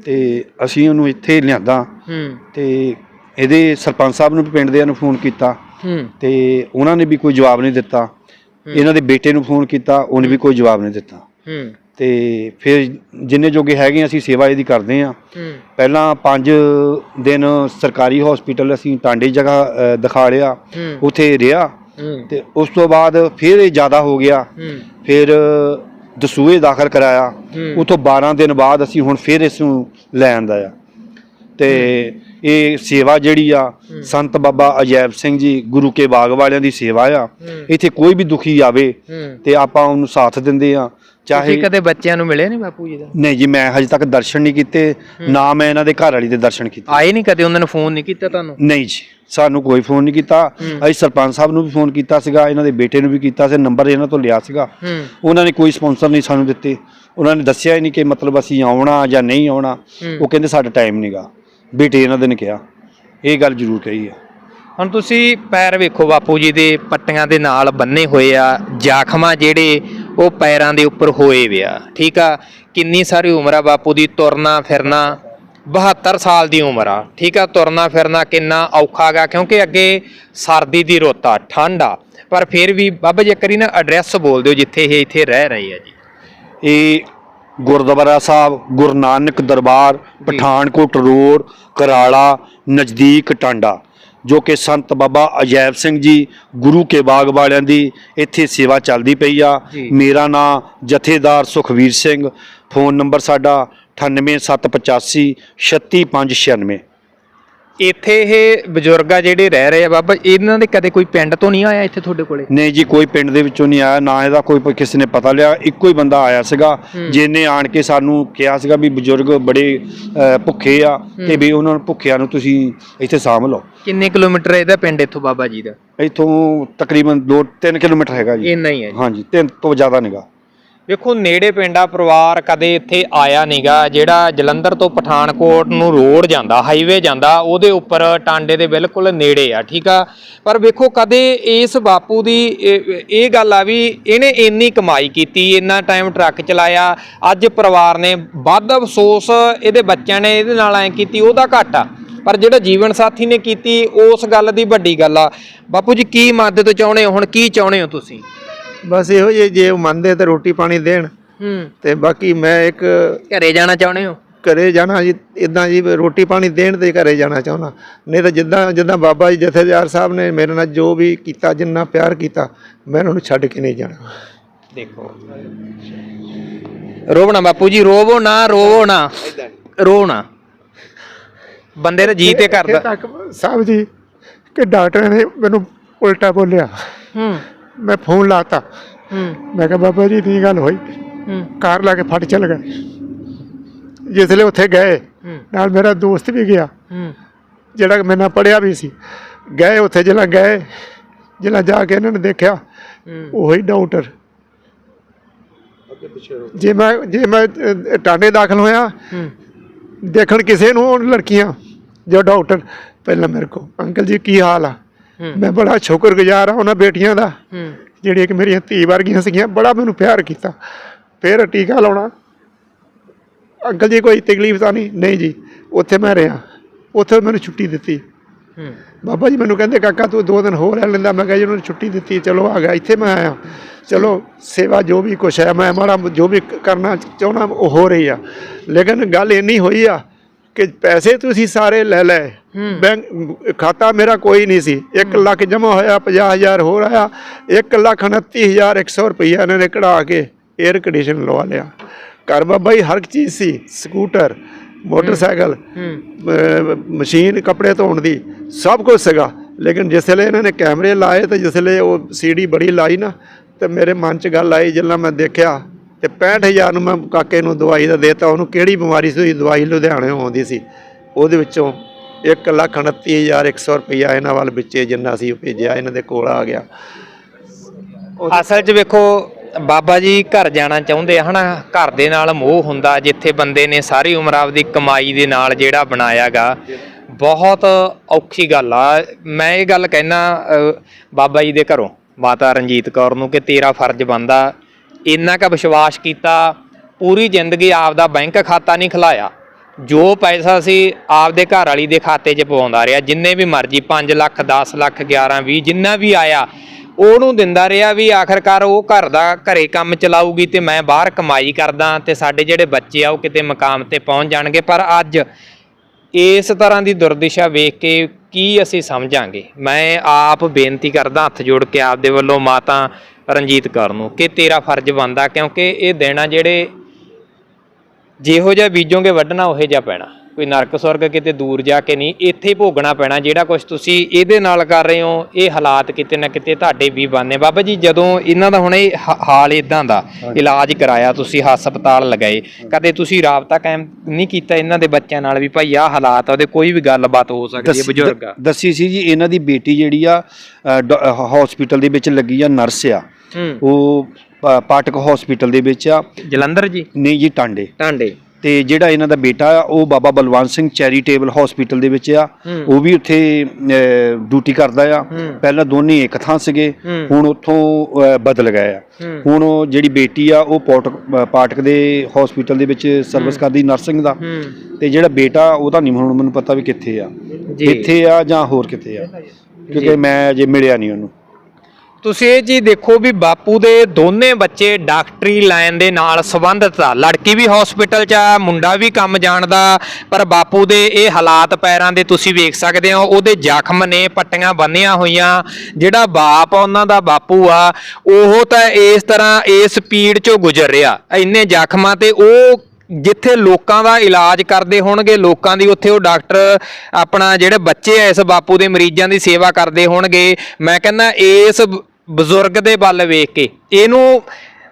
ਤੇ ਅਸੀਂ ਉਹਨੂੰ ਇੱਥੇ ਲਿਆਂਦਾ। ਤੇ ਇਹਦੇ ਸਰਪੰਚ ਸਾਹਿਬ ਨੂੰ ਵੀ ਪਿੰਡ ਦੇ ਨੂੰ ਫੋਨ ਕੀਤਾ। ਤੇ ਉਹਨਾਂ ਨੇ ਵੀ ਕੋਈ ਜਵਾਬ ਨਹੀਂ ਦਿੱਤਾ। ਇਹਨਾਂ ਦੇ ਬੇਟੇ ਨੂੰ ਫੋਨ ਕੀਤਾ ਉਹਨੇ ਵੀ ਕੋਈ ਜਵਾਬ ਨਹੀਂ ਦਿੱਤਾ। ਤੇ ਫਿਰ ਜਿੰਨੇ ਜੋਗੇ ਹੈਗੇ ਅਸੀਂ ਸੇਵਾ ਇਹਦੀ ਕਰਦੇ ਆ ਹੂੰ। ਪਹਿਲਾਂ 5 ਦਿਨ ਸਰਕਾਰੀ ਹਸਪੀਟਲ ਅਸੀਂ ਟਾਂਡੇ ਜਗ੍ਹਾ ਦਿਖਾ ਲਿਆ। ਉਥੇ ਰਿਹਾ। ਤੇ ਉਸ ਤੋਂ ਬਾਅਦ ਫਿਰ ਇਹ ਜ਼ਿਆਦਾ ਹੋ ਗਿਆ। ਫਿਰ ਦਸੂਏ ਦਾਖਲ ਕਰਾਇਆ। ਉਥੋਂ 12 ਦਿਨ ਬਾਅਦ ਅਸੀਂ ਹੁਣ ਫਿਰ ਇਸ ਨੂੰ ਲੈ ਆਂਦਾ ਆ। ਤੇ ਇਹ ਸੇਵਾ ਜਿਹੜੀ ਆ ਸੰਤ ਬਾਬਾ ਅਜੈਬ ਸਿੰਘ ਜੀ ਗੁਰੂ ਕੇ ਬਾਗ ਵਾਲਿਆਂ ਦੀ ਸੇਵਾ ਆ। ਇੱਥੇ ਕੋਈ ਵੀ ਦੁਖੀ ਆਵੇ ਤੇ ਆਪਾਂ ਉਹਨੂੰ ਸਾਥ ਦਿੰਦੇ ਆ ਚਾਹੇ ਤੁਸੀਂ ਕਦੇ ਬੱਚਿਆਂ ਨੂੰ ਮਿਲੇ ਨਹੀਂ ਬਾਪੂ ਜੀ ਦਾ? ਨਹੀਂ ਜੀ ਮੈਂ ਹਜੇ ਤੱਕ ਦਰਸ਼ਨ ਨਹੀਂ ਕੀਤੇ ਨਾ ਮੈਂ ਇਹਨਾਂ ਦੇ ਘਰ ਵਾਲੀ ਦੇ ਦਰਸ਼ਨ ਕੀਤੇ। ਆਏ ਨਹੀਂ ਕਦੇ ਉਹਨਾਂ ਨੂੰ ਫੋਨ ਨਹੀਂ ਕੀਤਾ ਤੁਹਾਨੂੰ? ਨਹੀਂ ਜੀ ਸਾਨੂੰ ਕੋਈ ਫੋਨ ਨਹੀਂ ਕੀਤਾ। ਅਸੀਂ ਸਰਪੰਚ ਸਾਹਿਬ ਨੂੰ ਵੀ ਫੋਨ ਕੀਤਾ ਸੀਗਾ ਇਹਨਾਂ ਦੇ ਬੇਟੇ ਨੂੰ ਵੀ ਕੀਤਾ ਸੀ ਨੰਬਰ ਇਹਨਾਂ ਤੋਂ ਲਿਆ ਸੀਗਾ। ਉਹਨਾਂ ਨੇ ਕੋਈ ਸਪਾਂਸਰ ਨਹੀਂ ਸਾਨੂੰ ਦਿੱਤੇ। ਉਹਨਾਂ ਨੇ ਦੱਸਿਆ ਹੀ ਨਹੀਂ ਕਿ ਮਤਲਬ ਅਸੀਂ ਆਉਣਾ ਜਾਂ ਨਹੀਂ ਆਉਣਾ। ਉਹ ਕਹਿੰਦੇ ਸਾਡਾ ਟਾਈਮ ਨਹੀਂਗਾ ਬੇਟੇ ਇਹਨਾਂ ਦੇ ਨੇ ਕਿਹਾ। ਇਹ ਗੱਲ ਜ਼ਰੂਰ ਕਹੀ ਆ ਹੁਣ ਤੁਸੀਂ ਪੈਰ ਵੇਖੋ ਬਾਪੂ ਜੀ ਦੇ ਪੱਟੀਆਂ ਦੇ ਨਾਲ ਬੰਨੇ ਹੋਏ ਆ ਜ਼ਖਮਾਂ ਜਿਹੜੇ ਉਹ ਪੈਰਾਂ ਦੇ ਉੱਪਰ ਹੋਏ ਵਿਆ ਠੀਕ ਆ? ਕਿੰਨੀ ਸਾਰੀ ਉਮਰ ਆ ਬਾਪੂ ਦੀ? ਤੁਰਨਾ ਫਿਰਨਾ 72 ਸਾਲ ਦੀ ਉਮਰ ਆ। ਠੀਕ ਆ? ਤੁਰਨਾ ਫਿਰਨਾ ਕਿੰਨਾ ਔਖਾ ਗਾ ਕਿਉਂਕਿ ਅੱਗੇ ਸਰਦੀ ਦੀ ਰੁੱਤ ਆ ਠੰਡ ਆ। ਪਰ ਫਿਰ ਵੀ ਬਾਬਾ ਜੀ ਇੱਕ ਵਾਰੀ ਨਾ ਐਡਰੈਸ ਬੋਲ ਦਿਓ ਜਿੱਥੇ ਇਹ ਇੱਥੇ ਰਹਿ ਰਹੇ ਆ ਜੀ। ਇਹ ਗੁਰਦੁਆਰਾ ਸਾਹਿਬ ਗੁਰੂ ਨਾਨਕ ਦਰਬਾਰ ਪਠਾਨਕੋਟ ਰੋਡ ਕਰਾਲਾ ਨਜ਼ਦੀਕ ਟਾਂਡਾ ਜੋ ਕਿ ਸੰਤ ਬਾਬਾ ਅਜੈਬ ਸਿੰਘ ਜੀ ਗੁਰੂ ਕੇ ਬਾਗ ਵਾਲਿਆਂ ਦੀ ਇੱਥੇ ਸੇਵਾ ਚੱਲਦੀ ਪਈ ਆ। ਮੇਰਾ ਨਾਮ ਜਥੇਦਾਰ ਸੁਖਵੀਰ ਸਿੰਘ ਫੋਨ ਨੰਬਰ ਸਾਡਾ 98785 36596 ਇੱਥੇ ਇਹ ਬਜ਼ੁਰਗ ਆ ਜਿਹੜੇ ਰਹਿ ਰਹੇ ਆ ਬਾਬਾ ਇਹਨਾਂ ਦੇ ਕਦੇ ਕੋਈ ਪਿੰਡ ਤੋਂ ਨਹੀਂ ਆਇਆ ਇੱਥੇ ਤੁਹਾਡੇ ਕੋਲੇ? ਨਹੀਂ ਜੀ ਕੋਈ ਪਿੰਡ ਦੇ ਵਿੱਚੋਂ ਨਹੀਂ ਆਇਆ ਨਾ ਇਹਦਾ ਕੋਈ ਕਿਸੇ ਨੇ ਪਤਾ ਲਿਆ ਇੱਕੋ ਹੀ ਬੰਦਾ ਆਇਆ ਸੀਗਾ ਜਿਹਨੇ ਆਣ ਕੇ ਸਾਨੂੰ ਕਿਹਾ ਸੀਗਾ ਵੀ ਬਜ਼ੁਰਗ ਬੜੇ ਭੁੱਖੇ ਆ ਤੇ ਵੀ ਉਹਨਾਂ ਨੂੰ ਭੁੱਖਿਆਂ ਨੂੰ ਤੁਸੀਂ ਇੱਥੇ ਸਾਂਭ ਲਓ। ਕਿੰਨੇ ਕਿਲੋਮੀਟਰ ਹੈ ਇਹਦਾ ਪਿੰਡ ਇੱਥੋਂ ਬਾਬਾ ਜੀ ਦਾ? ਇੱਥੋਂ ਤਕਰੀਬਨ 2-3 ਕਿਲੋਮੀਟਰ ਹੈਗਾ ਜੀ। ਇੰਨਾ ਹੀ ਹੈ ਜੀ। ਹਾਂਜੀ ਤਿੰਨ ਤੋਂ ਜ਼ਿਆਦਾ ਨਹੀਂਗਾ ਵੇਖੋ, ਨੇੜੇ ਪਿੰਡਾ ਪਰਿਵਾਰ ਕਦੇ ਇੱਥੇ ਆਇਆ ਨਹੀਂਗਾ ਜਿਹੜਾ ਜਲੰਧਰ ਤੋਂ ਪਠਾਨਕੋਟ ਨੂੰ ਰੋਡ ਜਾਂਦਾ, ਹਾਈਵੇ ਜਾਂਦਾ, ਉਹਦੇ ਉੱਪਰ ਟਾਂਡੇ ਦੇ ਬਿਲਕੁਲ ਨੇੜੇ ਆ, ਠੀਕ ਆ? ਪਰ ਵੇਖੋ, ਕਦੇ ਇਸ ਬਾਪੂ ਦੀ, ਇਹ ਗੱਲ ਆ ਵੀ ਇਹਨੇ ਇੰਨੀ ਕਮਾਈ ਕੀਤੀ, ਇੰਨਾ ਟਾਈਮ ਟਰੱਕ ਚਲਾਇਆ, ਅੱਜ ਪਰਿਵਾਰ ਨੇ ਵੱਧ ਅਫਸੋਸ ਇਹਦੇ ਬੱਚਿਆਂ ਨੇ ਇਹਦੇ ਨਾਲ ਐ ਕੀਤੀ, ਉਹਦਾ ਘੱਟ। ਆ ਪਰ ਜਿਹੜਾ ਜੀਵਨ ਸਾਥੀ ਨੇ ਕੀਤੀ, ਉਸ ਗੱਲ ਦੀ ਵੱਡੀ ਗੱਲ ਆ। ਬਾਪੂ ਜੀ, ਕੀ ਮਦਦ ਚਾਹੁੰਦੇ ਹੋ? ਹੁਣ ਕੀ ਚਾਹੁੰਦੇ ਹੋ ਤੁਸੀਂ? ਬਸ ਇਹੋ ਜਿਹੇ ਜੇ ਉਹ ਮੰਨਦੇ ਤੇ ਰੋਟੀ ਪਾਣੀ ਦੇਣ। ਹੂੰ। ਤੇ ਬਾਕੀ ਮੈਂ ਇੱਕ ਘਰੇ ਜਾਣਾ ਚਾਹੁੰਦੇ ਹੋ? ਘਰੇ ਜਾਣਾ ਜੀ ਇਦਾਂ ਜੀ ਰੋਟੀ ਪਾਣੀ ਦੇਣ ਤੇ ਘਰੇ ਜਾਣਾ ਚਾਹੁੰਦਾ। ਨਹੀਂ ਤਾਂ ਜਿੱਦਾਂ ਜਿੱਦਾਂ ਬਾਬਾ ਜੀ ਜਥੇਦਾਰ ਸਾਹਿਬ ਨੇ ਮੇਰੇ ਨਾਲ ਜੋ ਵੀ ਕੀਤਾ ਜਿੰਨਾ ਪਿਆਰ ਕੀਤਾ ਮੈਂ ਉਹਨਾਂ ਨੂੰ ਛੱਡ ਕੇ ਨਹੀਂ ਜਾਣਾ। ਦੇਖੋ। ਰੋਵਣਾ ਬਾਪੂ ਜੀ ਰੋਵੋ ਨਾ ਰੋਵੋ ਨਾ। ਰੋ ਨਾ। ਬੰਦੇ ਦਾ ਜੀ ਤੇ ਕਰਦਾ। ਸਾਹਿਬ ਜੀ ਕਿ ਡਾਕਟਰ ਨੇ ਮੈਨੂੰ ਉਲਟਾ ਬੋਲਿਆ। ਹੂੰ। ਮੈਂ ਫੋਨ ਲਾਤਾ। ਹੂੰ। ਮੈਂ ਕਿਹਾ ਬਾਬਾ ਜੀ ਦੀ ਗੱਲ ਹੋਈ? ਹੂੰ। ਕਾਰ ਲਾ ਕੇ ਫਟ ਚੱਲ ਗਏ। ਜਿਸਲੇ ਉੱਥੇ ਗਏ ਹੂੰ। ਨਾਲ ਮੇਰਾ ਦੋਸਤ ਵੀ ਗਿਆ ਹੂੰ। ਜਿਹੜਾ ਮੇਰੇ ਨਾਲ ਪੜਿਆ ਵੀ ਸੀ। ਗਏ ਉੱਥੇ ਜਿਹੜਾ ਗਏ ਜਿਹੜਾ ਜਾ ਕੇ ਇਹਨਾਂ ਨੇ ਦੇਖਿਆ ਹੂੰ। ਉਹੀ ਡਾਕਟਰ ਜੇ ਮੈਂ ਜੇ ਮੈਂ ਅ, ਟਾਂਡੇ ਦਾਖਲ ਹੋਇਆ ਹੂੰ। ਦੇਖਣ ਕਿਸੇ ਨੂੰ ਉਹ ਲੜਕੀਆਂ ਜੋ ਡਾਕਟਰ ਪਹਿਲਾਂ ਮੇਰੇ ਕੋ ਅੰਕਲ ਜੀ ਕੀ ਹਾਲ ਆ। ਮੈਂ ਬੜਾ ਸ਼ੁਕਰਗੁਜ਼ਾਰ ਆ ਉਹਨਾਂ ਬੇਟੀਆਂ ਦਾ ਹੂੰ। ਜਿਹੜੀਆਂ ਕਿ ਮੇਰੀਆਂ ਧੀ ਵਰਗੀਆਂ ਸੀਗੀਆਂ ਬੜਾ ਮੈਨੂੰ ਪਿਆਰ ਕੀਤਾ। ਫਿਰ ਟੀਕਾ ਲਾਉਣਾ। ਅੰਕਲ ਜੀ ਕੋਈ ਤਕਲੀਫ ਤਾਂ ਨਹੀਂ? ਨਹੀਂ ਜੀ ਉੱਥੇ ਮੈਂ ਰਿਹਾ। ਉੱਥੇ ਮੈਨੂੰ ਛੁੱਟੀ ਦਿੱਤੀ। ਹੂੰ। ਬਾਬਾ ਜੀ ਮੈਨੂੰ ਕਹਿੰਦੇ ਕਾਕਾ ਤੂੰ ਦੋ ਦਿਨ ਹੋਰ ਰਹਿ ਲੈਂਦਾ। ਮੈਂ ਕਿਹਾ ਜੀ ਉਹਨਾਂ ਨੂੰ ਛੁੱਟੀ ਦਿੱਤੀ। ਚਲੋ ਆ ਗਿਆ। ਇੱਥੇ ਮੈਂ ਆਇਆ। ਚਲੋ ਸੇਵਾ ਜੋ ਵੀ ਕੁਛ ਹੈ ਮੈਂ ਮਾੜਾ ਜੋ ਵੀ ਕਰਨਾ ਚਾਹੁੰਦਾ ਉਹ ਹੋ ਰਹੀ ਆ। ਲੇਕਿਨ ਗੱਲ ਇੰਨੀ ਹੋਈ ਆ ਕਿ ਪੈਸੇ ਤੁਸੀਂ ਸਾਰੇ ਲੈ ਲੈ। ਬੈਂਕ ਖਾਤਾ ਮੇਰਾ ਕੋਈ ਨਹੀਂ ਸੀ। 1 ਲੱਖ ਜਮ੍ਹਾਂ ਹੋਇਆ 50000 ਹੋਰ ਆਇਆ। 1 ਲੱਖ 29100 ਰੁਪਈਆ ਇਹਨਾਂ ਨੇ ਕਢਾ ਕੇ 에ਅਰ ਕੰਡੀਸ਼ਨ ਲਵਾ ਲਿਆ। ਘਰ ਬਾਬਾ ਜੀ ਹਰ ਇੱਕ ਚੀਜ਼ ਸੀ। ਸਕੂਟਰ ਮੋਟਰਸਾਈਕਲ ਮਸ਼ੀਨ ਕੱਪੜੇ ਧੋਣ ਦੀ ਸਭ ਕੁਝ ਸੀਗਾ। ਲੇਕਿਨ ਜਿਸ ਵੇਲੇ ਇਹਨਾਂ ਨੇ ਕੈਮਰੇ ਲਾਏ ਤੇ ਜਿਸ ਵੇਲੇ ਉਹ ਸੀਡੀ ਬੜੀ ਲਾਈ ਨਾ ਤੇ ਮੇਰੇ ਮਨ 'ਚ ਗੱਲ ਆਈ ਜਦੋਂ ਮੈਂ ਦੇਖਿਆ ਤੇ 65000 ਨੂੰ ਮੈਂ ਕਾਕੇ ਨੂੰ ਦਵਾਈ ਦਾ ਦੇਤਾ, ਉਹਨੂੰ ਕਿਹੜੀ ਬਿਮਾਰੀ ਸੀ ਦਵਾਈ ਲੁਧਿਆਣੇ ਆਉਂਦੀ ਸੀ। ਉਹਦੇ ਵਿੱਚੋਂ 129100 ਰੁਪਇਆ ਇਹਨਾਂ ਵੱਲ ਵਿੱਚੇ ਜਿੰਨਾ ਸੀ ਉਹ ਭੇਜਿਆ, ਇਹਨਾਂ ਦੇ ਕੋਲ ਆ ਗਿਆ। ਅਸਲ 'ਚ ਵੇਖੋ, ਬਾਬਾ ਜੀ ਘਰ ਜਾਣਾ ਚਾਹੁੰਦੇ ਆ, ਹਨਾ? ਘਰ ਦੇ ਨਾਲ ਮੋਹ ਹੁੰਦਾ, ਜਿੱਥੇ ਬੰਦੇ ਨੇ ਸਾਰੀ ਉਮਰ ਆਪਦੀ ਕਮਾਈ ਦੇ ਨਾਲ ਜਿਹੜਾ ਬਣਾਇਆਗਾ, ਬਹੁਤ ਔਖੀ ਗੱਲ ਆ। ਮੈਂ ਇਹ ਗੱਲ ਕਹਿਣਾ ਬਾਬਾ ਜੀ ਦੇ ਘਰੋਂ, ਮਾਤਾ ਰਣਜੀਤ ਕੌਰ ਨੂੰ ਕਿ ਤੇਰਾ ਫਰਜ਼ ਬਣਦਾ ਇੰਨਾ ਕੁ ਵਿਸ਼ਵਾਸ ਕੀਤਾ, ਪੂਰੀ ਜ਼ਿੰਦਗੀ ਆਪਦਾ ਬੈਂਕ ਖਾਤਾ ਨਹੀਂ ਖਲਾਇਆ। ਜੋ ਪੈਸਾ ਸੀ ਆਪਦੇ ਘਰ ਵਾਲੀ ਦੇ ਖਾਤੇ 'ਚ ਪਵਾਉਂਦਾ ਰਿਹਾ, ਜਿੰਨੇ ਵੀ ਮਰਜ਼ੀ 5 ਲੱਖ 10 ਲੱਖ 11 20 ਜਿੰਨਾ ਵੀ ਆਇਆ, ਉਹਨੂੰ ਦਿੰਦਾ ਰਿਹਾ ਵੀ ਆਖਰਕਾਰ ਉਹ ਘਰ ਦਾ ਘਰੇ ਕੰਮ ਚਲਾਊਗੀ ਤੇ ਮੈਂ ਬਾਹਰ ਕਮਾਈ ਕਰਦਾ ਤੇ ਸਾਡੇ ਜਿਹੜੇ ਬੱਚੇ ਆ ਉਹ ਕਿਤੇ ਮਕਾਮ ਤੇ ਪਹੁੰਚ ਜਾਣਗੇ। ਪਰ ਅੱਜ ਇਸ ਤਰ੍ਹਾਂ ਦੀ ਦੁਰਦਿਸ਼ਾ ਵੇਖ ਕੇ ਕੀ ਅਸੀਂ ਸਮਝਾਂਗੇ? ਮੈਂ ਆਪ ਬੇਨਤੀ ਕਰਦਾ, ਹੱਥ ਜੋੜ ਕੇ ਆਪਦੇ ਵੱਲੋਂ ਮਾਤਾ ਰਣਜੀਤ ਕੌਰ ਨੂੰ ਕਿ ਤੇਰਾ ਫਰਜ਼ ਬਣਦਾ ਕਿਉਂਕਿ ਇਹ ਆ ਜਿਹੜੇ ਜਿਹੋ ਜਿਹਾ ਬੀਜੋਗੇ ਵੱਢਣਾ ਉਹੇ ਜਿਹਾ ਪੈਣਾ। ਕੋਈ ਨਰਕ ਸਵਰਗ ਕਿਤੇ ਦੂਰ ਜਾ ਕੇ ਨਹੀਂ ਇੱਥੇ ਭੋਗਣਾ ਪੈਣਾ ਜਿਹੜਾ ਕੁਝ ਤੁਸੀਂ ਇਹਦੇ ਨਾਲ ਕਰ ਰਹੇ ਹੋ ਇਹ ਹਾਲਾਤ ਕਿਤੇ ਨਾ ਕਿਤੇ ਤੁਹਾਡੇ ਵੀ ਬਣਨੇ। ਬਾਬਾ ਜੀ ਜਦੋਂ ਇਹਨਾਂ ਦਾ ਹੁਣ ਇਹ ਹਾਲ ਇਦਾਂ ਦਾ ਇਲਾਜ ਕਰਾਇਆ ਤੁਸੀਂ ਹਸਪਤਾਲ ਲਗਾਏ ਕਦੇ ਤੁਸੀਂ ਰਾਬਤਾ ਕਾਇਮ ਨਹੀਂ ਕੀਤਾ ਇਹਨਾਂ ਦੇ ਬੱਚਿਆਂ ਨਾਲ ਵੀ? ਭਾਈ ਆਹ ਹਾਲਾਤ ਆ ਉਹਦੇ ਕੋਈ ਵੀ ਗੱਲਬਾਤ ਹੋ ਸਕਦੀ ਹੈ ਬਜ਼ੁਰਗ ਦੱਸੀ ਸੀ ਜੀ ਇਹਨਾਂ ਦੀ ਬੇਟੀ ਜਿਹੜੀ ਆ ਹਸਪੀਟਲ ਦੇ ਵਿੱਚ ਲੱਗੀ ਆ ਨਰਸ ਆ। ਉਹ ਪਾ- ਪਾਟਕ ਹਸਪੀਟਲ ਦੇ ਵਿੱਚ ਆ। ਜਲੰਧਰ ਜੀ? ਨਹੀਂ ਜੀ ਟਾਂਡੇ। ਟਾਂਡੇ। ਤੇ ਜਿਹੜਾ ਇਹਨਾਂ ਦਾ ਬੇਟਾ ਆ ਉਹ ਬਾਬਾ ਬਲਵੰਤ ਸਿੰਘ ਚੈਰੀਟੇਬਲ ਹਸਪੀਟਲ ਦੇ ਵਿੱਚ ਆ। ਹੂੰ। ਉਹ ਵੀ ਉੱਥੇ ਡਿਊਟੀ ਕਰਦਾ ਆ। ਹੂੰ। ਪਹਿਲਾਂ ਦੋਨੇ ਇੱਕ ਥਾਂ ਸੀਗੇ। ਹੂੰ। ਹੁਣ ਉੱਥੋਂ ਬਦਲ ਗਏ ਆ। ਹੂੰ। ਹੁਣ ਉਹ ਜਿਹੜੀ ਬੇਟੀ ਆ ਉਹ ਪੌਟਕ ਅਹ, ਪਾਟਕ ਦੇ ਹਸਪੀਟਲ ਦੇ ਵਿੱਚ ਸਰਵਿਸ ਕਰਦੀ ਨਰਸਿੰਗ ਦਾ। ਹੂੰ। ਤੇ ਜਿਹੜਾ ਬੇਟਾ ਉਹਦਾ ਨਹੀਂ ਹੁਣ ਮੈਨੂੰ ਪਤਾ ਵੀ ਕਿੱਥੇ ਆ। ਜੀ। ਇੱਥੇ ਆ ਜਾਂ ਹੋਰ ਕਿੱਥੇ ਆ? ਕਿਉਂਕਿ ਮੈਂ ਅਜੇ ਮਿਲਿਆ ਨਹੀਂ ਉਹਨੂੰ। ਤੁਸੀਂ ਇਹ ਜੀ ਦੇਖੋ ਵੀ ਬਾਪੂ ਦੇ ਦੋਨੇ ਬੱਚੇ ਡਾਕਟਰੀ ਲਾਈਨ ਦੇ ਨਾਲ ਸੰਬੰਧਿਤ ਆ। ਲੜਕੀ ਵੀ ਹਸਪੀਟਲ 'ਚ ਆ, ਮੁੰਡਾ ਵੀ ਕੰਮ ਜਾਣਦਾ, ਪਰ ਬਾਪੂ ਦੇ ਇਹ ਹਾਲਾਤ ਪੈਰਾਂ ਦੇ ਤੁਸੀਂ ਵੇਖ ਸਕਦੇ ਹੋ, ਉਹਦੇ ਜ਼ਖਮ ਨੇ ਪੱਟੀਆਂ ਬੰਨੀਆਂ ਹੋਈਆਂ। ਜਿਹੜਾ ਬਾਪ ਆ, ਉਹਨਾਂ ਦਾ ਬਾਪੂ ਆ, ਉਹ ਤਾਂ ਇਸ ਤਰ੍ਹਾਂ ਇਸ ਪੀੜ 'ਚੋਂ ਗੁਜ਼ਰ ਰਿਹਾ। ਇੰਨੇ ਜ਼ਖਮਾਂ ਤੇ ਉਹ ਜਿੱਥੇ ਲੋਕਾਂ ਦਾ ਇਲਾਜ ਕਰਦੇ ਹੋਣਗੇ, ਲੋਕਾਂ ਦੀ ਉੱਥੇ ਉਹ ਡਾਕਟਰ ਆਪਣਾ ਜਿਹੜੇ ਬੱਚੇ ਆ, ਇਸ ਬਾਪੂ ਦੇ ਮਰੀਜ਼ਾਂ ਦੀ ਸੇਵਾ ਕਰਦੇ ਹੋਣਗੇ। ਮੈਂ ਕਹਿੰਦਾ ਇਸ ਬਜ਼ੁਰਗ ਦੇ ਵੱਲ ਵੇਖ ਕੇ, ਇਹਨੂੰ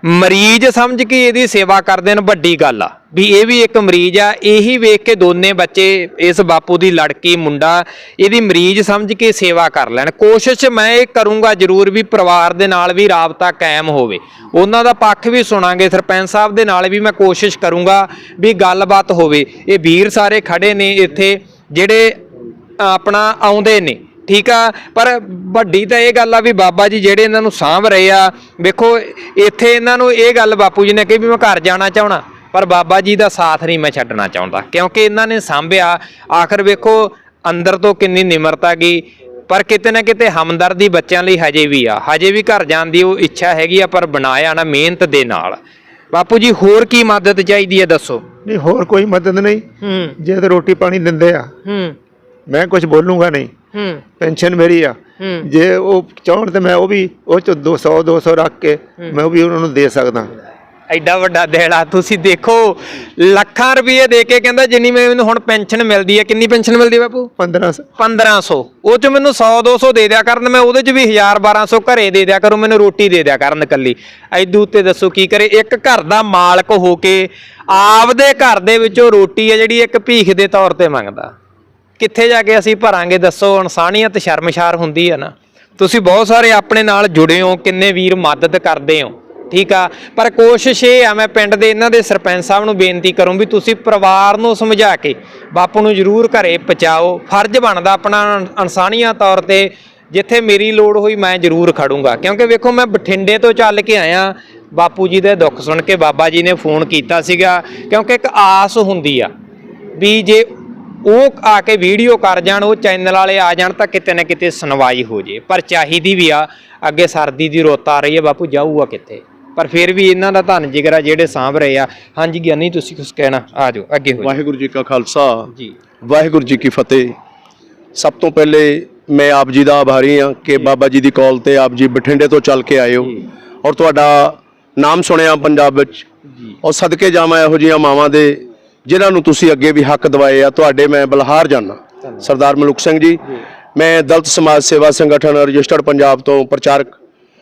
ਮਰੀਜ਼ ਸਮਝ ਕੇ ਇਹਦੀ ਸੇਵਾ ਕਰਦੇ ਨੇ, ਵੱਡੀ ਗੱਲ ਆ। ਵੀ ਇਹ ਵੀ ਇੱਕ ਮਰੀਜ਼ ਆ, ਇਹੀ ਵੇਖ ਕੇ ਦੋਨੇ ਬੱਚੇ ਇਸ ਬਾਪੂ ਦੀ ਲੜਕੀ, ਮੁੰਡਾ, ਇਹਦੀ ਮਰੀਜ਼ ਸਮਝ ਕੇ ਸੇਵਾ ਕਰ ਲੈਣ। ਕੋਸ਼ਿਸ਼ ਮੈਂ ਇਹ ਕਰੂੰਗਾ ਜ਼ਰੂਰ ਵੀ ਪਰਿਵਾਰ ਦੇ ਨਾਲ ਵੀ ਰਾਬਤਾ ਕਾਇਮ ਹੋਵੇ। ਉਹਨਾਂ ਦਾ ਪੱਖ ਵੀ ਸੁਣਾਂਗੇ, ਸਰਪੰਚ ਸਾਹਿਬ ਦੇ ਨਾਲ ਵੀ ਮੈਂ ਕੋਸ਼ਿਸ਼ ਕਰੂੰਗਾ ਵੀ ਗੱਲਬਾਤ ਹੋਵੇ। ਇਹ ਵੀਰ ਸਾਰੇ ਖੜੇ ਨੇ ਇੱਥੇ, ਜਿਹੜੇ ਆਪਣਾ ਆਉਂਦੇ ਨੇ। ਠੀਕ ਆ ਪਰ ਵੱਡੀ ਤਾਂ ਇਹ ਗੱਲ ਆ ਵੀ ਬਾਬਾ ਜੀ ਜਿਹੜੇ ਇਹਨਾਂ ਨੂੰ ਸਾਂਭ ਰਹੇ ਆ ਵੇਖੋ ਇੱਥੇ ਇਹਨਾਂ ਨੂੰ ਇਹ ਗੱਲ ਬਾਪੂ ਜੀ ਨੇ ਕਹੀ ਵੀ ਮੈਂ ਘਰ ਜਾਣਾ ਚਾਹਣਾ ਪਰ ਬਾਬਾ ਜੀ ਦਾ ਸਾਥ ਨਹੀਂ ਮੈਂ ਛੱਡਣਾ ਚਾਹੁੰਦਾ ਕਿਉਂਕਿ ਇਹਨਾਂ ਨੇ ਸਾਂਭਿਆ ਆਖਰ ਵੇਖੋ ਅੰਦਰ ਤੋਂ ਕਿੰਨੀ ਨਿਮਰਤਾ ਗਈ ਪਰ ਕਿਤੇ ਨਾ ਕਿਤੇ ਹਮਦਰਦੀ ਬੱਚਿਆਂ ਲਈ ਹਜੇ ਵੀ ਆ ਹਜੇ ਵੀ ਘਰ ਜਾਣ ਦੀ ਉਹ ਇੱਛਾ ਹੈਗੀ ਆ ਪਰ ਬਣਾਇਆ ਨਾ ਮਿਹਨਤ ਦੇ ਨਾਲ। ਬਾਪੂ ਜੀ ਹੋਰ ਕੀ ਮਦਦ ਚਾਹੀਦੀ ਹੈ ਦੱਸੋ? ਨਹੀਂ ਹੋਰ ਕੋਈ ਮਦਦ ਨਹੀਂ। ਹੂੰ। ਜੇ ਤੇ ਰੋਟੀ ਪਾਣੀ ਦਿੰਦੇ ਆ ਹੂੰ। ਮੈਂ ਕੁਝ ਬੋਲੂੰਗਾ ਨਹੀਂ। ਹੂੰ। ਪੈਨਸ਼ਨ ਮੇਰੀ ਆ। ਜੇ ਉਹ ਚਾਹਣ ਤੇ ਮੈਂ ਉਹ ਵੀ ਉਹ ਚ 200 200 ਰੱਖ ਕੇ ਮੈਂ ਉਹ ਵੀ ਉਹਨਾਂ ਨੂੰ ਦੇ ਸਕਦਾ। ਐਡਾ ਵੱਡਾ ਦੇੜਾ ਤੁਸੀਂ ਦੇਖੋ ਲੱਖਾਂ ਰੁਪਏ ਦੇ ਕੇ ਕਹਿੰਦਾ ਜਿੰਨੀ ਮੈਨੂੰ ਹੁਣ ਪੈਨਸ਼ਨ ਮਿਲਦੀ ਹੈ ਕਿੰਨੀ ਪੈਨਸ਼ਨ ਮਿਲਦੀ ਹੈ ਬਾਪੂ? 15 1500 ਉਹ ਚ ਮੈਨੂੰ 100 200 ਦੇ ਦਿਆ ਕਰਨ ਮੈਂ ਉਹਦੇ ਚ ਵੀ 1000 1200 ਘਰੇ ਦੇ ਦਿਆ ਕਰੂੰ ਮੈਨੂੰ ਰੋਟੀ ਦੇ ਦਿਆ ਕਰਨ ਕੱਲੀ ਐਦੂ ਉੱਤੇ ਦੱਸੋ ਕੀ ਕਰੇ ਇੱਕ ਘਰ ਦਾ ਮਾਲਕ ਹੋ ਕੇ ਆਪਦੇ ਘਰ ਦੇ ਵਿੱਚੋਂ ਰੋਟੀ ਹੈ ਜਿਹੜੀ ਇੱਕ ਭੀਖ ਦੇ ਤੌਰ ਤੇ ਮੰਗਦਾ। ਕਿੱਥੇ ਜਾ ਕੇ ਅਸੀਂ ਭਰਾਂਗੇ, ਦੱਸੋ, ਇਨਸਾਨੀਅਤ ਸ਼ਰਮਸ਼ਾਰ ਹੁੰਦੀ ਹੈ ਨਾ। ਤੁਸੀਂ ਬਹੁਤ ਸਾਰੇ ਆਪਣੇ ਨਾਲ ਜੁੜੇ ਹੋ, ਕਿੰਨੇ ਵੀਰ ਮਦਦ ਕਰਦੇ ਹੋ, ਠੀਕ ਆ? ਪਰ ਕੋਸ਼ਿਸ਼ ਇਹ ਆ, ਮੈਂ ਪਿੰਡ ਦੇ ਇਹਨਾਂ ਦੇ ਸਰਪੰਚ ਸਾਹਿਬ ਨੂੰ ਬੇਨਤੀ ਕਰੂੰ ਵੀ ਤੁਸੀਂ ਪਰਿਵਾਰ ਨੂੰ ਸਮਝਾ ਕੇ ਬਾਪੂ ਨੂੰ ਜ਼ਰੂਰ ਘਰੇ ਪਹੁੰਚਾਓ। ਫਰਜ਼ ਬਣਦਾ ਆਪਣਾ ਇਨਸਾਨੀਅਤ ਤੌਰ ਤੇ, ਜਿੱਥੇ ਮੇਰੀ ਲੋੜ ਹੋਈ ਮੈਂ ਜ਼ਰੂਰ ਖੜੂੰਗਾ। ਕਿਉਂਕਿ ਵੇਖੋ, ਮੈਂ ਬਠਿੰਡੇ ਤੋਂ ਚੱਲ ਕੇ ਆਇਆ, ਬਾਪੂ ਜੀ ਦੇ ਦੁੱਖ ਸੁਣ ਕੇ ਬਾਬਾ ਜੀ ਨੇ ਫੋਨ ਕੀਤਾ ਸੀਗਾ, ਕਿਉਂਕਿ ਇੱਕ ਆਸ ਹੁੰਦੀ ਆ ਵੀ ਜੇ ਉਹ ਆ ਕੇ ਵੀਡੀਓ ਕਰ ਜਾਣ ਉਹ ਚੈਨਲ ਵਾਲੇ ਆ ਜਾਣ ਤਾਂ ਕਿਤੇ ਨਾ ਕਿਤੇ ਸੁਣਵਾਈ ਹੋ ਜੇ। ਪਰ ਚਾਹੀਦੀ ਵੀ ਆ ਅੱਗੇ ਸਰਦੀ ਦੀ ਰੁੱਤ ਆ ਰਹੀ ਹੈ ਬਾਪੂ ਜਾਊਗਾ ਕਿੱਥੇ? ਪਰ ਫਿਰ ਵੀ ਇਹਨਾਂ ਦਾ ਧੰਨ ਜਿਗਰਾ ਜਿਹੜੇ ਸਾਂਭ ਰਹੇ ਆ। ਹਾਂਜੀ ਗਿਆਨੀ ਤੁਸੀਂ ਕੁਝ ਕਹਿਣਾ? ਆ ਜਾਓ ਅੱਗੇ ਹੋ। ਵਾਹਿਗੁਰੂ ਜੀ ਕਾ ਖਾਲਸਾ। ਜੀ। ਵਾਹਿਗੁਰੂ ਜੀ ਕੀ ਫਤਿਹ। ਸਭ ਤੋਂ ਪਹਿਲੇ ਮੈਂ ਆਪ ਜੀ ਦਾ ਆਭਾਰੀ ਹਾਂ ਕਿ ਬਾਬਾ ਜੀ ਦੀ ਕਾਲ ਤੇ ਆਪ ਜੀ ਬਠਿੰਡੇ ਤੋਂ ਚੱਲ ਕੇ ਆਏ ਹੋ। ਔਰ ਤੁਹਾਡਾ ਨਾਮ ਸੁਣਿਆ ਪੰਜਾਬ ਵਿੱਚ। ਔਰ ਸਦਕੇ ਜਾਵਾਂ ਇਹੋ ਜਿਹੀਆਂ ਮਾਵਾਂ ਦੇ ਜਿਨ੍ਹਾਂ ਨੂੰ ਤੁਸੀਂ ਅੱਗੇ ਵੀ ਹੱਕ ਦਿਵਾਏ ਆ ਤੁਹਾਡੇ ਮੈਂ ਬਲਹਾਰ ਜਾਨਾ ਸਰਦਾਰ ਮਲੁਕ ਸਿੰਘ ਜੀ ਮੈਂ ਦਲਿਤ ਸਮਾਜ ਸੇਵਾ ਸੰਗਠਨ ਰਜਿਸਟਰਡ ਪੰਜਾਬ ਤੋਂ ਪ੍ਰਚਾਰਕ।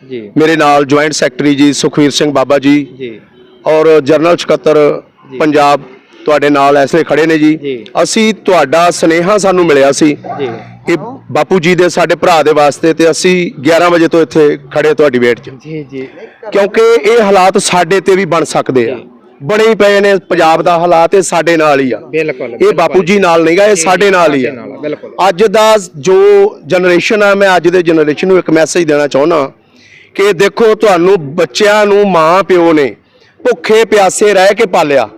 ਜੀ। ਮੇਰੇ ਨਾਲ ਜੁਆਇੰਟ ਸੈਕਟਰੀ ਜੀ ਸੁਖਵੀਰ ਸਿੰਘ ਬਾਬਾ ਜੀ ਜੀ। ਔਰ ਜਨਰਲ ਸਕੱਤਰ ਪੰਜਾਬ ਤੁਹਾਡੇ ਨਾਲ ਐਸਲੇ ਖੜੇ ਨੇ ਜੀ। ਜੀ। ਅਸੀਂ ਤੁਹਾਡਾ ਸਨੇਹਾ ਸਾਨੂੰ ਮਿਲਿਆ ਸੀ ਜੀ। ਕਿ ਬਾਪੂ ਜੀ ਦੇ ਸਾਡੇ ਭਰਾ ਦੇ ਵਾਸਤੇ ਤੇ ਅਸੀਂ 11 ਵਜੇ ਤੋਂ ਇੱਥੇ ਖੜੇ ਤੁਹਾਡੀ ਵੇਟ 'ਚ। ਜੀ ਜੀ। ਕਿਉਂਕਿ ਇਹ ਹਾਲਾਤ ਸਾਡੇ ਤੇ ਵੀ ਬਣ ਸਕਦੇ ਆ। ਬਣੇ ਹੀ ਪਏ ਨੇ ਪੰਜਾਬ ਦਾ ਹਾਲਾਤ ਇਹ ਸਾਡੇ ਨਾਲ ਹੀ ਆ। ਬਿਲਕੁਲ ਇਹ ਬਾਪੂ ਜੀ ਨਾਲ ਨਹੀਂਗਾ ਇਹ ਸਾਡੇ ਨਾਲ ਹੀ ਆ। ਬਿਲਕੁਲ। ਅੱਜ ਦਾ ਜੋ ਜਨਰੇਸ਼ਨ ਆ ਮੈਂ ਅੱਜ ਦੇ ਜਨਰੇਸ਼ਨ ਨੂੰ ਇੱਕ ਮੈਸੇਜ ਦੇਣਾ ਚਾਹੁੰਦਾ ਕਿ ਦੇਖੋ ਤੁਹਾਨੂੰ ਬੱਚਿਆਂ ਨੂੰ ਮਾਂ ਪਿਓ ਨੇ ਭੁੱਖੇ ਪਿਆਸੇ ਰਹਿ ਕੇ ਪਾਲਿਆ।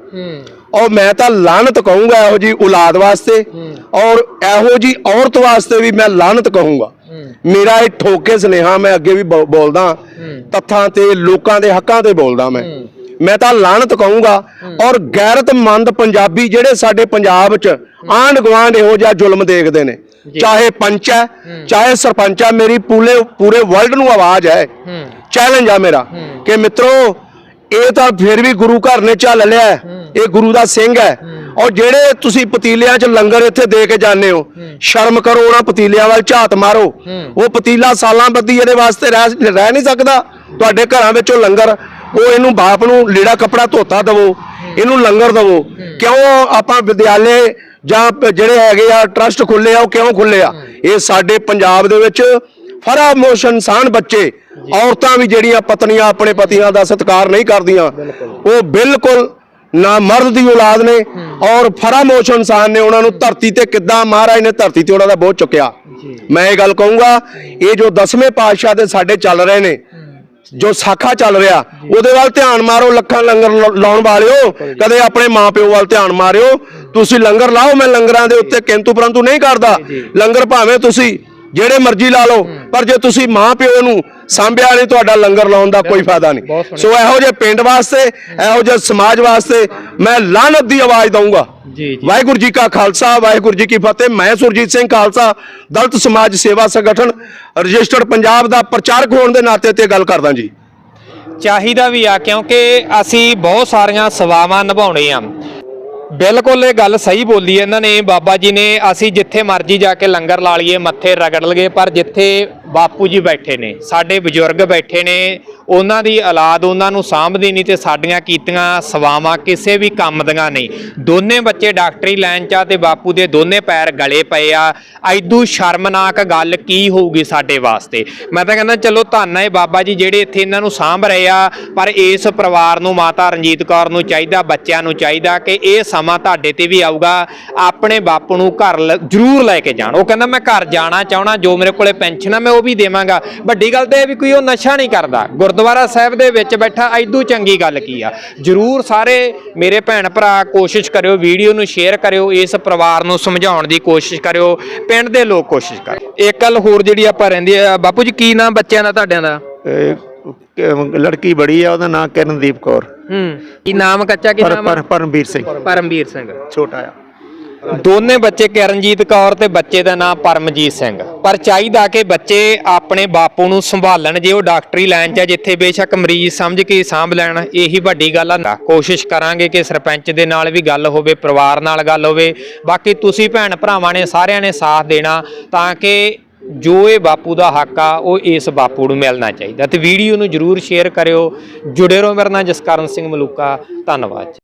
ਔਰ ਮੈਂ ਤਾਂ ਲਾਨਤ ਕਹੂੰਗਾ ਇਹੋ ਜੀ ਔਲਾਦ ਵਾਸਤੇ। ਔਰ ਇਹੋ ਜੀ ਔਰਤ ਵਾਸਤੇ ਵੀ ਮੈਂ ਲਾਨਤ ਕਹੂੰਗਾ। ਮੇਰਾ ਇਹ ਠੋਕੇ ਸੁਨੇਹਾ ਮੈਂ ਅੱਗੇ ਵੀ ਬੋਲਦਾ। ਤੱਥਾਂ ਤੇ ਲੋਕਾਂ ਦੇ ਹੱਕਾਂ ਤੇ ਬੋਲਦਾ ਮੈਂ। ਮੈਂ ਤਾਂ ਲਾਨਤ ਕਹੂੰਗਾ ਔਰ ਗੈਰਤਮੰਦ ਪੰਜਾਬੀ ਜਿਹੜੇ ਸਾਡੇ ਪੰਜਾਬ 'ਚ ਆਂਢ ਗੁਆਂਢ ਇਹੋ ਜਿਹਾ ਜ਼ੁਲਮ ਦੇਖਦੇ ਨੇ। ਚਾਹੇ ਪੰਚ ਹੈ ਚਾਹੇ ਸਰਪੰਚ ਹੈ ਮੇਰੀ ਪੂਰੇ ਪੂਰੇ ਵਰਲਡ ਨੂੰ ਆਵਾਜ਼ ਹੈ। ਚੈਲੰਜ ਆ ਮੇਰਾ ਕਿ ਮਿੱਤਰੋ ਇਹ ਤਾਂ ਫਿਰ ਵੀ ਗੁਰੂ ਘਰ ਨੇ ਝੱਲ ਲਿਆ। ਇਹ ਗੁਰੂ ਦਾ ਸਿੰਘ ਹੈ। ਔਰ ਜਿਹੜੇ ਤੁਸੀਂ ਪਤੀਲਿਆਂ 'ਚ ਲੰਗਰ ਇੱਥੇ ਦੇ ਕੇ ਜਾਂਦੇ ਹੋ ਸ਼ਰਮ ਕਰੋ ਉਹਨਾਂ ਪਤੀਲਿਆਂ ਵੱਲ ਝਾਤ ਮਾਰੋ। ਉਹ ਪਤੀਲਾ ਸਾਲਾਂ ਬੱਦੀ ਇਹਦੇ ਵਾਸਤੇ ਰਹਿ ਨਹੀਂ ਸਕਦਾ। ਤੁਹਾਡੇ ਘਰਾਂ ਵਿੱਚੋਂ ਲੰਗਰ ਉਹ ਇਹਨੂੰ ਬਾਪ ਨੂੰ ਲੀੜਾ ਕੱਪੜਾ ਧੋਤਾ ਦਵੋ ਇਹਨੂੰ ਲੰਗਰ ਦਵੋ। ਕਿਉਂ ਆਪਾਂ ਵਿਦਿਆਲੇ ਜਾਂ ਜਿਹੜੇ ਹੈਗੇ ਆ ਟਰਸਟ ਖੁੱਲੇ ਆ ਉਹ ਕਿਉਂ ਖੁੱਲੇ ਆ? ਇਹ ਸਾਡੇ ਪੰਜਾਬ ਦੇ ਵਿੱਚ ਫਰਾਮੋਸ਼ ਇਨਸਾਨ ਬੱਚੇ ਔਰਤਾਂ ਵੀ ਜਿਹੜੀਆਂ ਪਤਨੀਆਂ ਆਪਣੇ ਪਤੀਆਂ ਦਾ ਸਤਿਕਾਰ ਨਹੀਂ ਕਰਦੀਆਂ ਉਹ ਬਿਲਕੁਲ ਨਾ ਮਰਦ ਦੀ ਔਲਾਦ ਨੇ ਔਰ ਫਰਾਮੋਸ਼ ਇਨਸਾਨ ਨੇ ਉਹਨਾਂ ਨੂੰ ਧਰਤੀ ਤੇ ਕਿੱਦਾਂ ਮਹਾਰਾਜ ਨੇ ਧਰਤੀ ਤੇ ਉਹਨਾਂ ਦਾ ਬੋਝ ਚੁੱਕਿਆ। ਮੈਂ ਇਹ ਗੱਲ ਕਹੂੰਗਾ ਇਹ ਜੋ ਦਸਵੇਂ ਪਾਤਸ਼ਾਹ ਦੇ ਸਾਡੇ ਚੱਲ ਰਹੇ ਨੇ ਜੋ ਸਾਖਾ ਚੱਲ ਰਿਹਾ ਉਹਦੇ ਵੱਲ ਧਿਆਨ ਮਾਰੋ ਲੱਖਾਂ ਲੰਗਰ ਲਾਉਣ ਵਾਲਿਓ ਕਦੇ ਆਪਣੇ ਮਾਪਿਓ ਵੱਲ ਧਿਆਨ ਮਾਰਿਓ। ਤੁਸੀਂ ਲੰਗਰ ਲਾਓ ਮੈਂ ਲੰਗਰਾਂ ਦੇ ਉੱਤੇ ਕਿੰਤੂ ਪਰੰਤੂ ਨਹੀਂ ਕਰਦਾ। ਲੰਗਰ ਭਾਵੇਂ ਤੁਸੀਂ ਜਿਹੜੇ ਮਰਜ਼ੀ ਲਾ ਲਓ ਪਰ ਜੇ ਤੁਸੀਂ ਮਾਂ ਪਿਓ ਨੂੰ ਸਾਂਭਿਆ ਨਹੀਂ ਤੁਹਾਡਾ ਲੰਗਰ ਲਾਉਣ ਦਾ ਕੋਈ ਫਾਇਦਾ ਨਹੀਂ। ਸੋ ਇਹੋ ਜਿਹੇ ਪਿੰਡ ਵਾਸਤੇ ਇਹੋ ਜਿਹੇ ਸਮਾਜ ਵਾਸਤੇ ਮੈਂ ਲਾਨਤ ਦੀ ਆਵਾਜ਼ ਦਊਂਗਾ। ਜੀ, ਜੀ। ਵਾਹਿਗੁਰੂ ਜੀ ਕਾ ਖਾਲਸਾ ਵਾਹਿਗੁਰੂ ਜੀ ਕੀ ਫਤਿਹ। ਮੈਂ ਸੁਰਜੀਤ ਸਿੰਘ ਖਾਲਸਾ ਦਲਿਤ ਸਮਾਜ ਸੇਵਾ ਸੰਗਠਨ ਰਜਿਸਟਰਡ ਪੰਜਾਬ ਦਾ ਪ੍ਰਚਾਰਕ ਹੋਣ ਦੇ ਨਾਤੇ ਤੇ ਗੱਲ ਕਰਦਾ ਜੀ। ਚਾਹੀਦਾ ਵੀ ਆ ਕਿਉਂਕਿ ਅਸੀਂ ਬਹੁਤ ਸਾਰੀਆਂ ਸੇਵਾਵਾਂ ਨਿਭਾਉਣੇ ਆ। ਬਿਲਕੁਲ ਇਹ ਗੱਲ ਸਹੀ ਬੋਲੀ ਹੈ ਇਹਨਾਂ ਨੇ। ਬਾਬਾ ਜੀ ਨੇ, ਅਸੀਂ ਜਿੱਥੇ ਮਰਜ਼ੀ ਜਾ ਕੇ ਲੰਗਰ ਲਾ ਲਈਏ, ਮੱਥੇ ਰਗੜ ਲਈਏ, ਪਰ ਜਿੱਥੇ ਬਾਪੂ ਜੀ ਬੈਠੇ ਨੇ, ਸਾਡੇ ਬਜ਼ੁਰਗ ਬੈਠੇ ਨੇ, ਉਹਨਾਂ ਦੀ ਔਲਾਦ ਉਹਨਾਂ ਨੂੰ ਸਾਂਭਦੀ ਨਹੀਂ ਤੇ ਸਾਡੀਆਂ ਕੀਤੀਆਂ ਸੇਵਾਵਾਂ ਕਿਸੇ ਵੀ ਕੰਮ ਦੀਆਂ ਨਹੀਂ। ਦੋਨੇ ਬੱਚੇ ਡਾਕਟਰੀ ਲਾਈਨ 'ਚ ਆ ਤੇ ਬਾਪੂ ਦੇ ਦੋਨੇ ਪੈਰ ਗਲੇ ਪਏ ਆ। ਐਦੂ ਸ਼ਰਮਨਾਕ ਗੱਲ ਕੀ ਹੋਊਗੀ ਸਾਡੇ ਵਾਸਤੇ? ਮੈਂ ਤਾਂ ਕਹਿੰਦਾ ਚਲੋ ਧੰਨ ਹੈ ਬਾਬਾ ਜੀ ਜਿਹੜੇ ਇੱਥੇ ਇਹਨਾਂ ਨੂੰ ਸਾਂਭ ਰਹੇ ਆ, ਪਰ ਇਸ ਪਰਿਵਾਰ ਨੂੰ ਮਾਤਾ ਰਣਜੀਤ ਕੌਰ ਨੂੰ ਚਾਹੀਦਾ, ਬੱਚਿਆਂ ਨੂੰ ਚਾਹੀਦਾ ਕਿ ਇਹ ਸਮਾਂ ਤੁਹਾਡੇ ਤੇ ਵੀ ਆਊਗਾ। ਆਪਣੇ ਬਾਪੂ ਨੂੰ ਘਰ ਲ- ਜ਼ਰੂਰ ਲੈ ਕੇ ਜਾਣ। ਉਹ ਕਹਿੰਦਾ ਮੈਂ ਘਰ ਜਾਣਾ ਚਾਹਣਾ ਜੋ ਮੇਰੇ ਕੋਲੇ ਪੈਨਸ਼ਨ ਆ, ਮੈਂ ਉਹ ਵੀ ਦੇਵਾਂਗਾ। ਵੱਡੀ ਗੱਲ ਤਾਂ ਇਹ ਵੀ ਕੋਈ ਉਹ ਨਸ਼ਾ ਨਹੀਂ ਕਰਦਾ। ਗੁਰਦੁਆਰਾ ਸਾਹਿਬ ਦੇ ਵਿੱਚ ਬੈਠਾ ਐਦੂ ਚੰਗੀ ਗੱਲ ਕੀ ਆ? ਜ਼ਰੂਰ ਸਾਰੇ ਮੇਰੇ ਭੈਣ ਭਰਾ ਕੋਸ਼ਿਸ਼ ਕਰਿਓ ਵੀਡੀਓ ਨੂੰ ਸ਼ੇਅਰ ਕਰਿਓ ਇਸ ਪਰਿਵਾਰ ਨੂੰ ਸਮਝਾਉਣ ਦੀ ਕੋਸ਼ਿਸ਼ ਕਰਿਓ ਪਿੰਡ ਦੇ ਲੋਕ ਕੋਸ਼ਿਸ਼ ਕਰ। ਇੱਕ ਗੱਲ ਹੋਰ ਜਿਹੜੀ ਆਪਾਂ ਰਹਿੰਦੀ ਆ ਬਾਪੂ ਜੀ ਕੀ ਨਾਮ ਬੱਚਿਆਂ ਦਾ ਤੁਹਾਡਿਆਂ ਦਾ? ਲੜਕੀ ਬੜੀ ਆ ਉਹਦਾ ਨਾਮ ਕਿਰਨਦੀਪ ਕੌਰ। ਹੂੰ। ਕੀ ਨਾਮ ਕੱਚਾ ਕੀ ਨਾਮ ਪਰ ਪਰਮਵੀਰ ਸਿੰਘ। ਪਰਮਵੀਰ ਸਿੰਘ। ਛੋਟਾ ਆ। ਦੋਨੇ ਬੱਚੇ ਕਿਰਨਜੀਤ ਕੌਰ ਤੇ ਬੱਚੇ ਦਾ ਨਾਮ ਪਰਮਜੀਤ ਸਿੰਘ। ਪਰ ਚਾਹੀਦਾ ਕਿ ਬੱਚੇ ਆਪਣੇ ਬਾਪੂ ਨੂੰ ਸੰਭਾਲਣ, ਜੇ ਉਹ ਡਾਕਟਰੀ ਲਾਈਨ 'ਚ ਜਿੱਥੇ ਬੇਸ਼ੱਕ ਮਰੀਜ਼ ਸਮਝ ਕੇ ਸਾਂਭ ਲੈਣ, ਇਹੀ ਵੱਡੀ ਗੱਲ ਆ। ਕੋਸ਼ਿਸ਼ ਕਰਾਂਗੇ ਕਿ ਸਰਪੰਚ ਦੇ ਨਾਲ ਵੀ ਗੱਲ ਹੋਵੇ, ਪਰਿਵਾਰ ਨਾਲ ਗੱਲ ਹੋਵੇ। ਬਾਕੀ ਤੁਸੀਂ ਭੈਣ ਭਰਾਵਾਂ ਨੇ ਸਾਰਿਆਂ ਨੇ ਸਾਥ ਦੇਣਾ, ਤਾਂ ਕਿ ਜੋ ਇਹ ਬਾਪੂ ਦਾ ਹੱਕ ਆ, ਉਹ ਇਸ ਬਾਪੂ ਨੂੰ ਮਿਲਣਾ ਚਾਹੀਦਾ। ਤੇ ਵੀਡੀਓ ਨੂੰ ਜਰੂਰ ਸ਼ੇਅਰ ਕਰਿਓ। ਜੁੜੇ ਰਹੋ ਮੇਰੇ ਨਾਲ ਜਸਕਰਨ ਸਿੰਘ ਮਲੂਕਾ। ਧੰਨਵਾਦ ਜੀ।